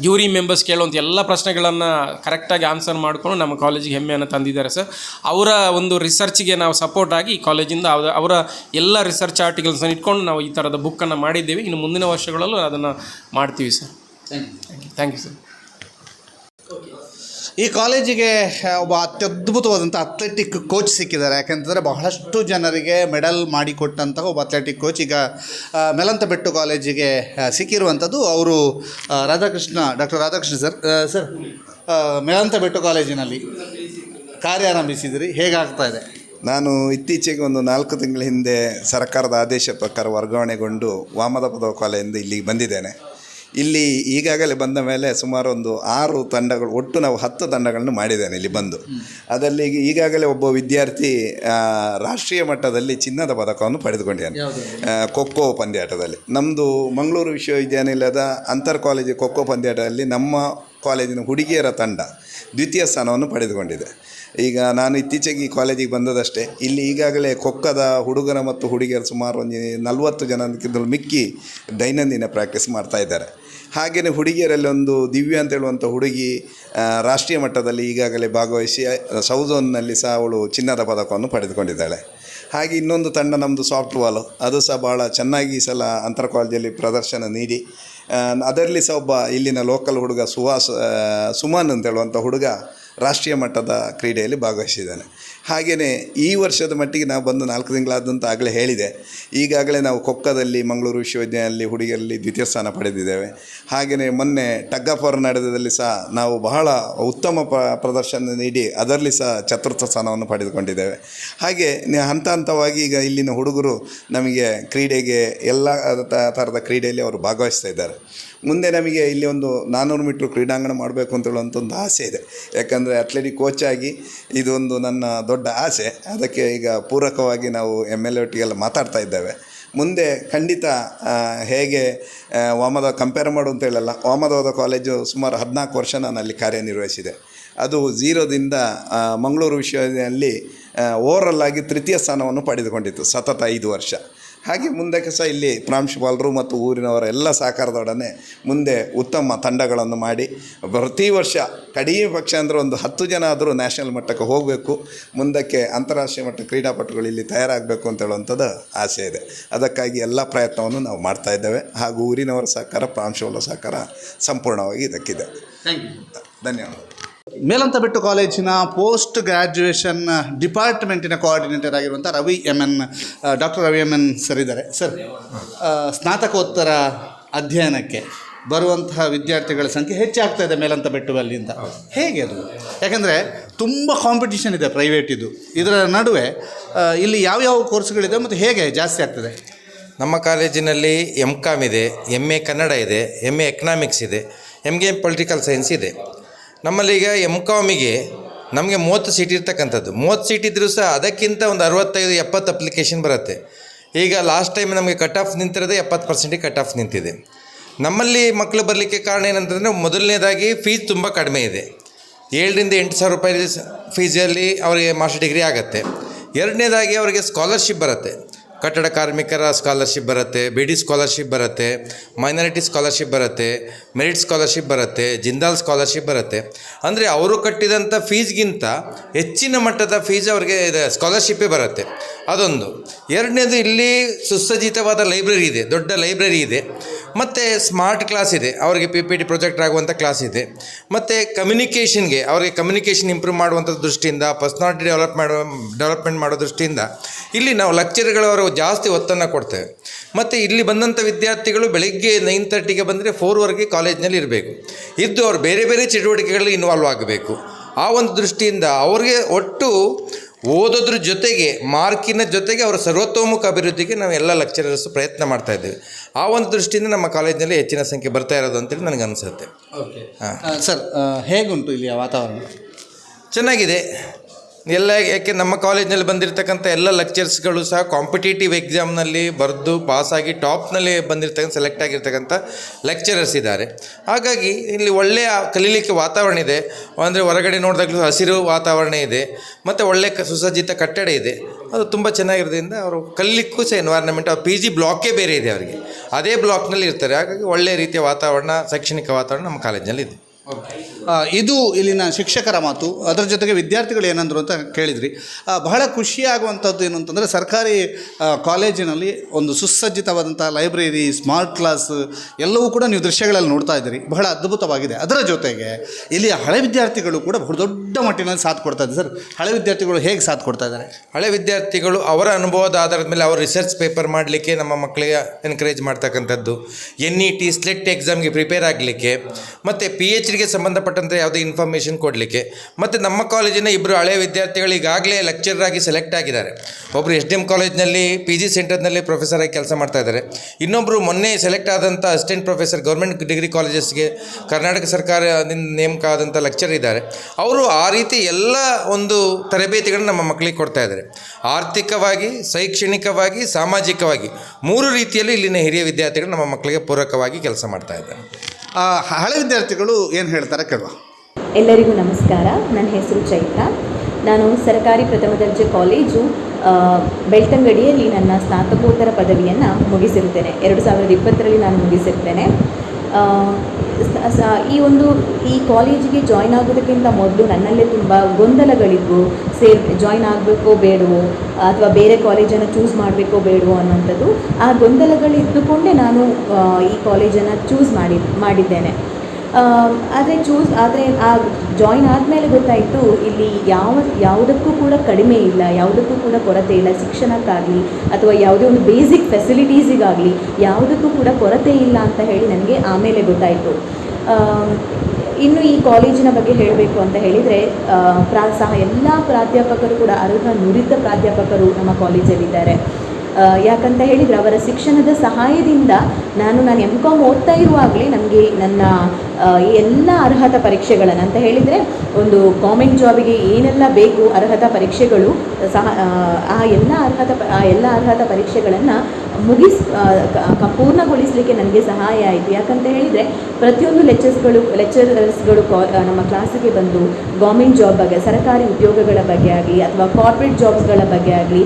ಜ್ಯೂರಿ ಮೆಂಬರ್ಸ್ ಕೇಳುವಂಥ ಎಲ್ಲ ಪ್ರಶ್ನೆಗಳನ್ನು ಕರೆಕ್ಟಾಗಿ ಆನ್ಸರ್ ಮಾಡಿಕೊಂಡು ನಮ್ಮ ಕಾಲೇಜಿಗೆ ಹೆಮ್ಮೆಯನ್ನು ತಂದಿದ್ದಾರೆ ಸರ್ ಅವರ ಒಂದು ರಿಸರ್ಚ್ಗೆ ನಾವು ಸಪೋರ್ಟ್ ಆಗಿ ಈ ಕಾಲೇಜಿಂದ ಅವರ ಅವರ ಎಲ್ಲ ರಿಸರ್ಚ್ ಆರ್ಟಿಕಲ್ಸನ್ನು ಇಟ್ಕೊಂಡು ನಾವು ಈ ಥರದ ಬುಕ್ಕನ್ನು ಮಾಡಿದ್ದೀವಿ. ಇನ್ನು ಮುಂದಿನ ವರ್ಷಗಳಲ್ಲೂ ಅದನ್ನು ಮಾಡ್ತೀವಿ ಸರ್ ಥ್ಯಾಂಕ್ ಯು ಸರ್ ಈ ಕಾಲೇಜಿಗೆ ಒಬ್ಬ ಅತ್ಯದ್ಭುತವಾದಂಥ ಅಥ್ಲೆಟಿಕ್ ಕೋಚ್ ಸಿಕ್ಕಿದ್ದಾರೆ. ಯಾಕೆಂತಂದರೆ ಬಹಳಷ್ಟು ಜನರಿಗೆ ಮೆಡಲ್ ಮಾಡಿಕೊಟ್ಟಂತಹ ಒಬ್ಬ ಅಥ್ಲೆಟಿಕ್ ಕೋಚ್ ಈಗ ಮೆಲಂತ ಮೆಲಂತಬೆಟ್ಟು ಕಾಲೇಜಿಗೆ ಸಿಕ್ಕಿರುವಂಥದ್ದು ಅವರು Radhakrishna, doctor Radhakrishna sir. Sir Melantha Melanthabettu ಕಾಲೇಜಿನಲ್ಲಿ ಕಾರ್ಯ ಆರಂಭಿಸಿದಿರಿ ಹೇಗಾಗ್ತಾ ಇದೆ? ನಾನು ಇತ್ತೀಚೆಗೆ ಒಂದು ನಾಲ್ಕು ತಿಂಗಳ ಹಿಂದೆ ಸರ್ಕಾರದ ಆದೇಶ ಪ್ರಕಾರ ವರ್ಗಾವಣೆಗೊಂಡು ವಾಮದ ಪದವ ಕಾಲೆಯಿಂದ ಇಲ್ಲಿಗೆ ಬಂದಿದ್ದೇನೆ. ಇಲ್ಲಿ ಈಗಾಗಲೇ ಬಂದ ಮೇಲೆ ಸುಮಾರು ಒಂದು ಆರು ತಂಡಗಳು ಒಟ್ಟು ನಾವು ಹತ್ತು ತಂಡಗಳನ್ನು ಮಾಡಿದ್ದೇನೆ ಇಲ್ಲಿ ಬಂದು. ಅದರಲ್ಲಿ ಈಗಾಗಲೇ ಒಬ್ಬ ವಿದ್ಯಾರ್ಥಿ ರಾಷ್ಟ್ರೀಯ ಮಟ್ಟದಲ್ಲಿ ಚಿನ್ನದ ಪದಕವನ್ನು ಪಡೆದುಕೊಂಡಿದ್ದಾನೆ. ಖೋಖೋ ಪಂದ್ಯಾಟದಲ್ಲಿ. ನಮ್ಮದು ಮಂಗಳೂರು ವಿಶ್ವವಿದ್ಯಾನಿಲಯದ ಅಂತರ್ ಕಾಲೇಜು ಖೋಖೋ ಪಂದ್ಯಾಟದಲ್ಲಿ ನಮ್ಮ ಕಾಲೇಜಿನ ಹುಡುಗಿಯರ ತಂಡ ದ್ವಿತೀಯ ಸ್ಥಾನವನ್ನು ಪಡೆದುಕೊಂಡಿದೆ. ಈಗ ನಾನು ಇತ್ತೀಚೆಗೆ ಈ ಕಾಲೇಜಿಗೆ ಬಂದದಷ್ಟೇ. ಇಲ್ಲಿ ಈಗಾಗಲೇ ಕೊಕ್ಕದ ಹುಡುಗರ ಮತ್ತು ಹುಡುಗಿಯರು ಸುಮಾರು ಒಂದು ನಲವತ್ತು ಜನಕ್ಕಿಂತಲೂ ಮಿಕ್ಕಿ ದೈನಂದಿನ ಪ್ರಾಕ್ಟೀಸ್ ಮಾಡ್ತಾ ಇದ್ದಾರೆ. ಹಾಗೆಯೇ ಹುಡುಗಿಯರಲ್ಲಿ ಒಂದು ದಿವ್ಯ ಅಂತ ಹೇಳುವಂಥ ಹುಡುಗಿ ರಾಷ್ಟ್ರೀಯ ಮಟ್ಟದಲ್ಲಿ ಈಗಾಗಲೇ ಭಾಗವಹಿಸಿ ಸೌಝೋನ್ನಲ್ಲಿ ಸಹ ಅವಳು ಚಿನ್ನದ ಪದಕವನ್ನು ಪಡೆದುಕೊಂಡಿದ್ದಾಳೆ. ಹಾಗೆ ಇನ್ನೊಂದು ತಂಡ ನಮ್ಮದು ಸಾಫ್ಟ್ ಬಾಲ್ ಅದು ಸಹ ಭಾಳ ಚೆನ್ನಾಗಿ ಸಲ ಅಂತರ್ ಕಾಲೇಜಲ್ಲಿ ಪ್ರದರ್ಶನ ನೀಡಿ ಅದರಲ್ಲಿ ಸಹ ಒಬ್ಬ ಇಲ್ಲಿನ ಲೋಕಲ್ ಹುಡುಗ ಸುಹಾಸ್ ಸುಮನ್ ಅಂತ ಹೇಳುವಂಥ ಹುಡುಗ ರಾಷ್ಟ್ರೀಯ ಮಟ್ಟದ ಕ್ರೀಡೆಯಲ್ಲಿ ಭಾಗವಹಿಸಿದ್ದಾನೆ. ಹಾಗೆಯೇ ಈ ವರ್ಷದ ಮಟ್ಟಿಗೆ ನಾವು ಬಂದು ನಾಲ್ಕು ತಿಂಗಳಾದಂತ ಆಗಲೇ ಹೇಳಿದೆ. ಈಗಾಗಲೇ ನಾವು ಕೊಕ್ಕದಲ್ಲಿ, ಮಂಗಳೂರು ವಿಶ್ವವಿದ್ಯಾಲಯದಲ್ಲಿ ಹುಡುಗಿಯಲ್ಲಿ ದ್ವಿತೀಯ ಸ್ಥಾನ ಪಡೆದಿದ್ದೇವೆ. ಹಾಗೆಯೇ ಮೊನ್ನೆ ಟಗ್ ನಡೆದಲ್ಲಿ ಸಹ ನಾವು ಬಹಳ ಉತ್ತಮ ಪ್ರದರ್ಶನ ನೀಡಿ ಅದರಲ್ಲಿ ಸಹ ಚತುರ್ಥ ಸ್ಥಾನವನ್ನು ಪಡೆದುಕೊಂಡಿದ್ದೇವೆ. ಹಾಗೆ ಹಂತ ಹಂತವಾಗಿ ಈಗ ಇಲ್ಲಿನ ಹುಡುಗರು ನಮಗೆ ಕ್ರೀಡೆಗೆ ಎಲ್ಲ ಥರದ ಕ್ರೀಡೆಯಲ್ಲಿ ಅವರು ಭಾಗವಹಿಸ್ತಾ ಇದ್ದಾರೆ. ಮುಂದೆ ನಮಗೆ ಇಲ್ಲಿ ಒಂದು ನಾನ್ನೂರು ಮೀಟ್ರ್ ಕ್ರೀಡಾಂಗಣ ಮಾಡಬೇಕು ಅಂತ ಹೇಳುವಂಥ ಒಂದು ಆಸೆ ಇದೆ. ಯಾಕಂದರೆ ಅಥ್ಲೆಟಿಕ್ ಕೋಚ್ ಆಗಿ ಇದೊಂದು ನನ್ನ ದೊಡ್ಡ ಆಸೆ. ಅದಕ್ಕೆ ಈಗ ಪೂರಕವಾಗಿ ನಾವು ಎಂ ಎಲ್ ಎ ಒಟ್ಟಿಗೆಲ್ಲ ಮಾತಾಡ್ತಾ ಇದ್ದೇವೆ. ಮುಂದೆ ಖಂಡಿತ ಹೇಗೆ ವಾಮದ ಕಂಪೇರ್ ಮಾಡು ಅಂತ ಹೇಳಲ್ಲ. ವಾಮದವಾದ ಕಾಲೇಜು ಸುಮಾರು ಹದಿನಾಲ್ಕು ವರ್ಷ ನಾನು ಅಲ್ಲಿ ಕಾರ್ಯನಿರ್ವಹಿಸಿದೆ. ಅದು ಝೀರೋದಿಂದ ಮಂಗಳೂರು ವಿಶ್ವವಿದ್ಯಾಲಯದಲ್ಲಿ ಓವರಲ್ ಆಗಿ ತೃತೀಯ ಸ್ಥಾನವನ್ನು ಪಡೆದುಕೊಂಡಿತ್ತು. ಸತತ ಐದು ವರ್ಷ. ಹಾಗೆ ಮುಂದಕ್ಕೆ ಸಹ ಇಲ್ಲಿ ಪ್ರಾಂಶುಪಾಲರು ಮತ್ತು ಊರಿನವರ ಎಲ್ಲ ಸಹಕಾರದೊಡನೆ ಮುಂದೆ ಉತ್ತಮ ತಂಡಗಳನ್ನು ಮಾಡಿ ಪ್ರತಿ ವರ್ಷ ಕಡಿಮೆ ಪಕ್ಷ ಅಂದರೆ ಒಂದು ಹತ್ತು ಜನ ಆದರೂ ನ್ಯಾಷನಲ್ ಮಟ್ಟಕ್ಕೆ ಹೋಗಬೇಕು. ಮುಂದಕ್ಕೆ ಅಂತಾರಾಷ್ಟ್ರೀಯ ಮಟ್ಟ ಕ್ರೀಡಾಪಟುಗಳು ಇಲ್ಲಿ ತಯಾರಾಗಬೇಕು ಅಂತ ಹೇಳುವಂಥದ್ದು ಆಸೆ ಇದೆ. ಅದಕ್ಕಾಗಿ ಎಲ್ಲ ಪ್ರಯತ್ನವನ್ನು ನಾವು ಮಾಡ್ತಾ ಇದ್ದೇವೆ. ಹಾಗೂ ಊರಿನವರ ಸಹಕಾರ ಪ್ರಾಂಶುಪಾಲರ ಸಹಕಾರ ಸಂಪೂರ್ಣವಾಗಿ ಇದಕ್ಕಿದೆ. ಧನ್ಯವಾದ ಮೇಲಂತಬೆಟ್ಟು ಕಾಲೇಜಿನ ಪೋಸ್ಟ್ ಗ್ರ್ಯಾಜುಯೇಷನ್ ಡಿಪಾರ್ಟ್ಮೆಂಟಿನ ಕೋಆರ್ಡಿನೇಟರ್ ಆಗಿರುವಂಥ Ravi M N doctor Ravi M N sir ಇದ್ದಾರೆ. ಸರ್ ಸ್ನಾತಕೋತ್ತರ ಅಧ್ಯಯನಕ್ಕೆ ಬರುವಂತಹ ವಿದ್ಯಾರ್ಥಿಗಳ ಸಂಖ್ಯೆ ಹೆಚ್ಚಾಗ್ತಾ ಇದೆ ಮೇಲಂತ ಬೆಟ್ಟು ಅಲ್ಲಿಂದ. ಹೇಗೆ ಅದು? ಯಾಕೆಂದರೆ ತುಂಬ ಕಾಂಪಿಟಿಷನ್ ಇದೆ ಪ್ರೈವೇಟ್ ಇದು. ಇದರ ನಡುವೆ ಇಲ್ಲಿ ಇಲ್ಲಿ ಯಾವ್ಯಾವ ಕೋರ್ಸ್ಗಳಿದೆ ಮತ್ತು ಹೇಗೆ ಜಾಸ್ತಿ ಆಗ್ತದೆ? ನಮ್ಮ ಕಾಲೇಜಿನಲ್ಲಿ ಎಂ ಕಾಮ್ ಇದೆ ಎಂ ಎ ಕನ್ನಡ ಇದೆ ಎಂ ಎ ಎಕನಾಮಿಕ್ಸ್ ಇದೆ ಎಂ ಎ ಪೊಲಿಟಿಕಲ್ ಸೈನ್ಸ್ ಇದೆ. ನಮ್ಮಲ್ಲಿ ಈಗ ಎಂ ಕಾಮಿಗೆ ನಮಗೆ ಮೂವತ್ತು ಸೀಟ್ ಇರ್ತಕ್ಕಂಥದ್ದು. ಮೂವತ್ತು ಸೀಟ್ ಇದ್ದರೂ ಸಹ ಅದಕ್ಕಿಂತ ಒಂದು ಅರವತ್ತೈದು, ಎಪ್ಪತ್ತು ಅಪ್ಲಿಕೇಶನ್ ಬರುತ್ತೆ. ಈಗ ಲಾಸ್ಟ್ ಟೈಮ್ ನಮಗೆ ಕಟ್ ಆಫ್ ನಿಂತಿರೋದೇ ಎಪ್ಪತ್ತು ಪರ್ಸೆಂಟಿಗೆ ಕಟ್ ಆಫ್ ನಿಂತಿದೆ. ನಮ್ಮಲ್ಲಿ ಮಕ್ಕಳು ಬರಲಿಕ್ಕೆ ಕಾರಣ ಏನಂತಂದರೆ ಮೊದಲನೇದಾಗಿ ಫೀಸ್ ತುಂಬ ಕಡಿಮೆ ಇದೆ. ಏಳರಿಂದ ಎಂಟು ಸಾವಿರ ರೂಪಾಯಿ ಫೀಸಲ್ಲಿ ಅವರಿಗೆ ಮಾಸ್ಟರ್ ಡಿಗ್ರಿ ಆಗುತ್ತೆ. ಎರಡನೇದಾಗಿ ಅವರಿಗೆ ಸ್ಕಾಲರ್ಶಿಪ್ ಬರುತ್ತೆ. ಕಟ್ಟಡ ಕಾರ್ಮಿಕರ ಸ್ಕಾಲರ್ಶಿಪ್ ಬರುತ್ತೆ ಬಿ ಡಿ ಸ್ಕಾಲರ್ಶಿಪ್ ಬರುತ್ತೆ ಮೈನಾರಿಟಿ ಸ್ಕಾಲರ್ಶಿಪ್ ಬರುತ್ತೆ ಮೆರಿಟ್ ಸ್ಕಾಲರ್ಶಿಪ್ ಬರುತ್ತೆ, ಜಿಂದಾಲ್ ಸ್ಕಾಲರ್ಶಿಪ್ ಬರುತ್ತೆ. ಅಂದರೆ ಅವರು ಕಟ್ಟಿದಂಥ ಫೀಸ್ಗಿಂತ ಹೆಚ್ಚಿನ ಮಟ್ಟದ ಫೀಸ್ ಅವರಿಗೆ ಸ್ಕಾಲರ್ಶಿಪ್ಪೇ ಬರುತ್ತೆ. ಅದೊಂದು. ಎರಡನೇದು ಇಲ್ಲಿ ಸುಸಜ್ಜಿತವಾದ ಲೈಬ್ರರಿ ಇದೆ, ದೊಡ್ಡ ಲೈಬ್ರರಿ ಇದೆ. ಮತ್ತು ಸ್ಮಾರ್ಟ್ ಕ್ಲಾಸ್ ಇದೆ. ಅವರಿಗೆ ಪಿ ಪಿ ಟಿ ಪ್ರೊಜೆಕ್ಟ್ ಆಗುವಂಥ ಕ್ಲಾಸ್ ಇದೆ. ಮತ್ತು ಕಮ್ಯುನಿಕೇಷನ್ಗೆ ಅವರಿಗೆ ಕಮ್ಯುನಿಕೇಷನ್ ಇಂಪ್ರೂವ್ ಮಾಡುವಂಥ ದೃಷ್ಟಿಯಿಂದ ಪರ್ಸ್ನಾಲಿಟಿ ಡೆವಲಪ್ ಮಾಡೋ ಡೆವಲಪ್ಮೆಂಟ್ ಮಾಡೋ ದೃಷ್ಟಿಯಿಂದ ಇಲ್ಲಿ ನಾವು ಲೆಕ್ಚರ್ಗಳವರು ಜಾಸ್ತಿ ಒತ್ತನ್ನು ಕೊಡ್ತೇವೆ. ಮತ್ತು ಇಲ್ಲಿ ಬಂದಂಥ ವಿದ್ಯಾರ್ಥಿಗಳು ಬೆಳಗ್ಗೆ ನೈನ್ ತರ್ಟಿಗೆ ಬಂದರೆ ಫೋರ್ವರೆಗೆ ಕಾಲೇಜ್ನಲ್ಲಿ ಇರಬೇಕು. ಇದ್ದು ಅವರು ಬೇರೆ ಬೇರೆ ಚಟುವಟಿಕೆಗಳಲ್ಲಿ ಇನ್ವಾಲ್ವ್ ಆಗಬೇಕು. ಆ ಒಂದು ದೃಷ್ಟಿಯಿಂದ ಅವರಿಗೆ ಒಟ್ಟು ಓದೋದ್ರ ಜೊತೆಗೆ ಮಾರ್ಕಿನ ಜೊತೆಗೆ ಅವರ ಸರ್ವತೋಮುಖ ಅಭಿವೃದ್ಧಿಗೆ ನಾವು ಎಲ್ಲ ಲೆಕ್ಚರರ್ಸ್ ಪ್ರಯತ್ನ ಮಾಡ್ತಾ ಇದ್ದೇವೆ. ಆ ಒಂದು ದೃಷ್ಟಿಯಿಂದ ನಮ್ಮ ಕಾಲೇಜಿನಲ್ಲಿ ಹೆಚ್ಚಿನ ಸಂಖ್ಯೆ ಬರ್ತಾ ಇರೋದು ಅಂತೇಳಿ ನನಗೆ ಅನಿಸುತ್ತೆ. ಓಕೆ ಸರ್ ಹೇಗುಂಟು ಇಲ್ಲಿಯ ವಾತಾವರಣ? ಚೆನ್ನಾಗಿದೆ. ಎಲ್ಲ ಯಾಕೆ ನಮ್ಮ ಕಾಲೇಜ್ನಲ್ಲಿ ಬಂದಿರತಕ್ಕಂಥ ಎಲ್ಲ ಲೆಕ್ಚರ್ಸ್ಗಳು ಸಹ ಕಾಂಪಿಟೇಟಿವ್ ಎಕ್ಸಾಮ್ನಲ್ಲಿ ಬರೆದು ಪಾಸಾಗಿ ಟಾಪ್ನಲ್ಲಿ ಬಂದಿರ್ತಕ್ಕಂಥ ಸೆಲೆಕ್ಟ್ ಆಗಿರ್ತಕ್ಕಂಥ ಲೆಕ್ಚರರ್ಸ್ ಇದ್ದಾರೆ. ಹಾಗಾಗಿ ಇಲ್ಲಿ ಒಳ್ಳೆಯ ಕಲೀಲಿಕ್ಕೆ ವಾತಾವರಣ ಇದೆ. ಅಂದರೆ ಹೊರಗಡೆ ನೋಡಿದಾಗಲೂ ಹಸಿರು ವಾತಾವರಣ ಇದೆ. ಮತ್ತು ಒಳ್ಳೆಯ ಕ- ಸುಸಜ್ಜಿತ ಕಟ್ಟಡ ಇದೆ. ಅದು ತುಂಬ ಚೆನ್ನಾಗಿರೋದ್ರಿಂದ ಅವರು ಕಲೀಲಿಕ್ಕೂ ಸಹ ಎನ್ವೈರ್ನಮೆಂಟ್ ಅವ್ರು ಪಿ ಜಿ ಬ್ಲಾಕೇ ಬೇರೆ ಇದೆ ಅವರಿಗೆ. ಅದೇ ಬ್ಲಾಕ್ನಲ್ಲಿ ಇರ್ತಾರೆ. ಹಾಗಾಗಿ ಒಳ್ಳೆಯ ರೀತಿಯ ವಾತಾವರಣ, ಶೈಕ್ಷಣಿಕ ವಾತಾವರಣ ನಮ್ಮ ಕಾಲೇಜಿನಲ್ಲಿ ಇದೆ. ಇದು ಇಲ್ಲಿನ ಶಿಕ್ಷಕರ ಮಾತು. ಅದರ ಜೊತೆಗೆ ವಿದ್ಯಾರ್ಥಿಗಳು ಏನಂದ್ರು ಅಂತ ಕೇಳಿದ್ರಿ. ಬಹಳ ಖುಷಿಯಾಗುವಂಥದ್ದು ಏನು ಅಂತಂದರೆ ಸರ್ಕಾರಿ ಕಾಲೇಜಿನಲ್ಲಿ ಒಂದು ಸುಸಜ್ಜಿತವಾದಂಥ ಲೈಬ್ರರಿ, ಸ್ಮಾರ್ಟ್ ಕ್ಲಾಸ್ ಎಲ್ಲವೂ ಕೂಡ ನೀವು ದೃಶ್ಯಗಳಲ್ಲಿ ನೋಡ್ತಾ ಇದ್ದೀರಿ. ಬಹಳ ಅದ್ಭುತವಾಗಿದೆ. ಅದರ ಜೊತೆಗೆ ಇಲ್ಲಿಯ ಹಳೆ ವಿದ್ಯಾರ್ಥಿಗಳು ಕೂಡ ಬಹಳ ದೊಡ್ಡ ಮಟ್ಟಿನಲ್ಲಿ ಸಾಥ್ ಕೊಡ್ತಾ ಇದ್ದಾರೆ ಸರ್. ಹಳೆ ವಿದ್ಯಾರ್ಥಿಗಳು ಹೇಗೆ ಸಾಥ್ ಕೊಡ್ತಾ ಇದ್ದಾರೆ? ಹಳೆ ವಿದ್ಯಾರ್ಥಿಗಳು ಅವರ ಅನುಭವದ ಆಧಾರದ ಮೇಲೆ ಅವರು ರಿಸರ್ಚ್ ಪೇಪರ್ ಮಾಡಲಿಕ್ಕೆ ನಮ್ಮ ಮಕ್ಕಳಿಗೆ ಎನ್ಕರೇಜ್ ಮಾಡ್ತಕ್ಕಂಥದ್ದು. ಎನ್ ಇ ಟಿ ಸ್ಲೆಟ್ ಎಕ್ಸಾಮ್ಗೆ ಪ್ರಿಪೇರ್ ಆಗಲಿಕ್ಕೆ, ಮತ್ತು ಪಿ ಎಚ್ ಡಿಗೆ ಸಂಬಂಧಪಟ್ಟಂತೆ ಯಾವುದೇ ಇನ್ಫಾರ್ಮೇಷನ್ ಕೊಡಲಿಕ್ಕೆ, ಮತ್ತು ನಮ್ಮ ಕಾಲೇಜಿನ ಇಬ್ಬರು ಹಳೆ ವಿದ್ಯಾರ್ಥಿಗಳು ಈಗಾಗಲೇ ಲೆಕ್ಚರರ್ ಆಗಿ ಸೆಲೆಕ್ಟ್ ಆಗಿದ್ದಾರೆ. ಒಬ್ಬರು ಎಸ್ ಡಿ ಎಂ ಕಾಲೇಜ್ನಲ್ಲಿ ಪಿ ಜಿ ಸೆಂಟರ್ನಲ್ಲಿ ಪ್ರೊಫೆಸರ್ ಆಗಿ ಕೆಲಸ ಮಾಡ್ತಾ ಇದ್ದಾರೆ. ಇನ್ನೊಬ್ಬರು ಮೊನ್ನೆ ಸೆಲೆಕ್ಟ್ ಆದಂಥ ಅಸಿಸ್ಟೆಂಟ್ ಪ್ರೊಫೆಸರ್ ಗೌರ್ಮೆಂಟ್ ಡಿಗ್ರಿ ಕಾಲೇಜಸ್ಗೆ ಕರ್ನಾಟಕ ಸರ್ಕಾರದಿಂದ ನೇಮಕ ಆದಂಥ ಲೆಕ್ಚರ್ ಇದ್ದಾರೆ. ಅವರು ರೀತಿ ಎಲ್ಲ ಒಂದು ತರಬೇತಿಗಳನ್ನು ನಮ್ಮ ಮಕ್ಕಳಿಗೆ ಕೊಡ್ತಾ ಇದ್ದಾರೆ. ಆರ್ಥಿಕವಾಗಿ ಶೈಕ್ಷಣಿಕವಾಗಿ ಸಾಮಾಜಿಕವಾಗಿ ಮೂರು ರೀತಿಯಲ್ಲಿ ಇಲ್ಲಿನ ಹಿರಿಯ ವಿದ್ಯಾರ್ಥಿಗಳು ನಮ್ಮ ಮಕ್ಕಳಿಗೆ ಪೂರಕವಾಗಿ ಕೆಲಸ ಮಾಡ್ತಾ ಇದ್ದಾರೆ. ಆ, ಹಳೆ ವಿದ್ಯಾರ್ಥಿಗಳು ಏನು ಹೇಳ್ತಾರೆ ಕೇಳುವ? ಎಲ್ಲರಿಗೂ ನಮಸ್ಕಾರ. ನನ್ನ ಹೆಸರು ಚೈತ್ರ. ನಾನು ಸರ್ಕಾರಿ ಪ್ರಥಮ ದರ್ಜೆ ಕಾಲೇಜು ಬೆಳ್ತಂಗಡಿಯಲ್ಲಿ ನನ್ನ ಸ್ನಾತಕೋತ್ತರ ಪದವಿಯನ್ನು ಮುಗಿಸಿರುತ್ತೇನೆ. ಎರಡು ಸಾವಿರದ ಇಪ್ಪತ್ತರಲ್ಲಿ ನಾನು ಮುಗಿಸಿರ್ತೇನೆ. ಆ, ಈ ಒಂದು, ಈ ಕಾಲೇಜಿಗೆ ಜಾಯ್ನ್ ಆಗೋದಕ್ಕಿಂತ ಮೊದಲು ನನ್ನಲ್ಲೇ ತುಂಬ ಗೊಂದಲಗಳಿದ್ವು. ಸೇರ್ ಜಾಯ್ನ್ ಆಗಬೇಕೋ ಬೇಡವೋ, ಅಥವಾ ಬೇರೆ ಕಾಲೇಜನ್ನು ಚೂಸ್ ಮಾಡಬೇಕೋ ಬೇಡವೋ ಅನ್ನೋಂಥದ್ದು ಆ ಗೊಂದಲಗಳಿದ್ದುಕೊಂಡೇ ನಾನು ಈ ಕಾಲೇಜನ್ನು ಚೂಸ್ ಮಾಡಿ, ಮಾಡಿದ್ದೇನೆ. ಆದರೆ ಚೂಸ್ ಆದರೆ, ಆ ಜಾಯಿನ್ ಆದಮೇಲೆ ಗೊತ್ತಾಯಿತು, ಇಲ್ಲಿ ಯಾವ, ಯಾವುದಕ್ಕೂ ಕೂಡ ಕಡಿಮೆ ಇಲ್ಲ, ಯಾವುದಕ್ಕೂ ಕೂಡ ಕೊರತೆ ಇಲ್ಲ, ಶಿಕ್ಷಣಕ್ಕಾಗಲಿ, ಅಥವಾ ಯಾವುದೇ ಒಂದು ಬೇಸಿಕ್ ಫೆಸಿಲಿಟೀಸಿಗಾಗಲಿ ಯಾವುದಕ್ಕೂ ಕೂಡ ಕೊರತೆ ಇಲ್ಲ ಅಂತ ಹೇಳಿ ನನಗೆ ಆಮೇಲೆ ಗೊತ್ತಾಯಿತು. ಇನ್ನು ಈ ಕಾಲೇಜಿನ ಬಗ್ಗೆ ಹೇಳಬೇಕು ಅಂತ ಹೇಳಿದರೆ ಪ್ರಾ, ಸಹ ಎಲ್ಲ ಪ್ರಾಧ್ಯಾಪಕರು ಕೂಡ ಅರ್ಹ ನುರಿತ ಪ್ರಾಧ್ಯಾಪಕರು ನಮ್ಮ ಕಾಲೇಜಲ್ಲಿದ್ದಾರೆ ಯಾಕಂತ ಹೇಳಿದರೆ ಅವರ ಶಿಕ್ಷಣದ ಸಹಾಯದಿಂದ ನಾನು ನಾನು ಎಂ ಕಾಮ್ ಓದ್ತಾ ಇರುವಾಗಲೇ ನನಗೆ ನನ್ನ ಎಲ್ಲ ಅರ್ಹತಾ ಪರೀಕ್ಷೆಗಳನ್ನು ಅಂತ ಹೇಳಿದರೆ ಒಂದು ಗೌರ್ಮೆಂಟ್ ಜಾಬಿಗೆ ಏನೆಲ್ಲ ಬೇಕು ಅರ್ಹತಾ ಪರೀಕ್ಷೆಗಳು ಸಹ ಆ, ಎಲ್ಲ ಅರ್ಹತಾ ಆ ಎಲ್ಲ ಅರ್ಹತಾ ಪರೀಕ್ಷೆಗಳನ್ನು ಮುಗಿಸ್ ಪೂರ್ಣಗೊಳಿಸಲಿಕ್ಕೆ ನನಗೆ ಸಹಾಯ ಆಯಿತು. ಯಾಕಂತ ಹೇಳಿದರೆ ಪ್ರತಿಯೊಂದು ಲೆಕ್ಚರ್ಸ್ಗಳು ಲೆಕ್ಚರರ್ಸ್ಗಳು ಕಾ ನಮ್ಮ ಕ್ಲಾಸಿಗೆ ಬಂದು ಗೌರ್ಮೆಂಟ್ ಜಾಬ್ ಬಗ್ಗೆ ಸರ್ಕಾರಿ ಉದ್ಯೋಗಗಳ ಬಗ್ಗೆ ಆಗಲಿ ಅಥವಾ ಕಾರ್ಪೊರೇಟ್ ಜಾಬ್ಸ್ಗಳ ಬಗ್ಗೆ ಆಗಲಿ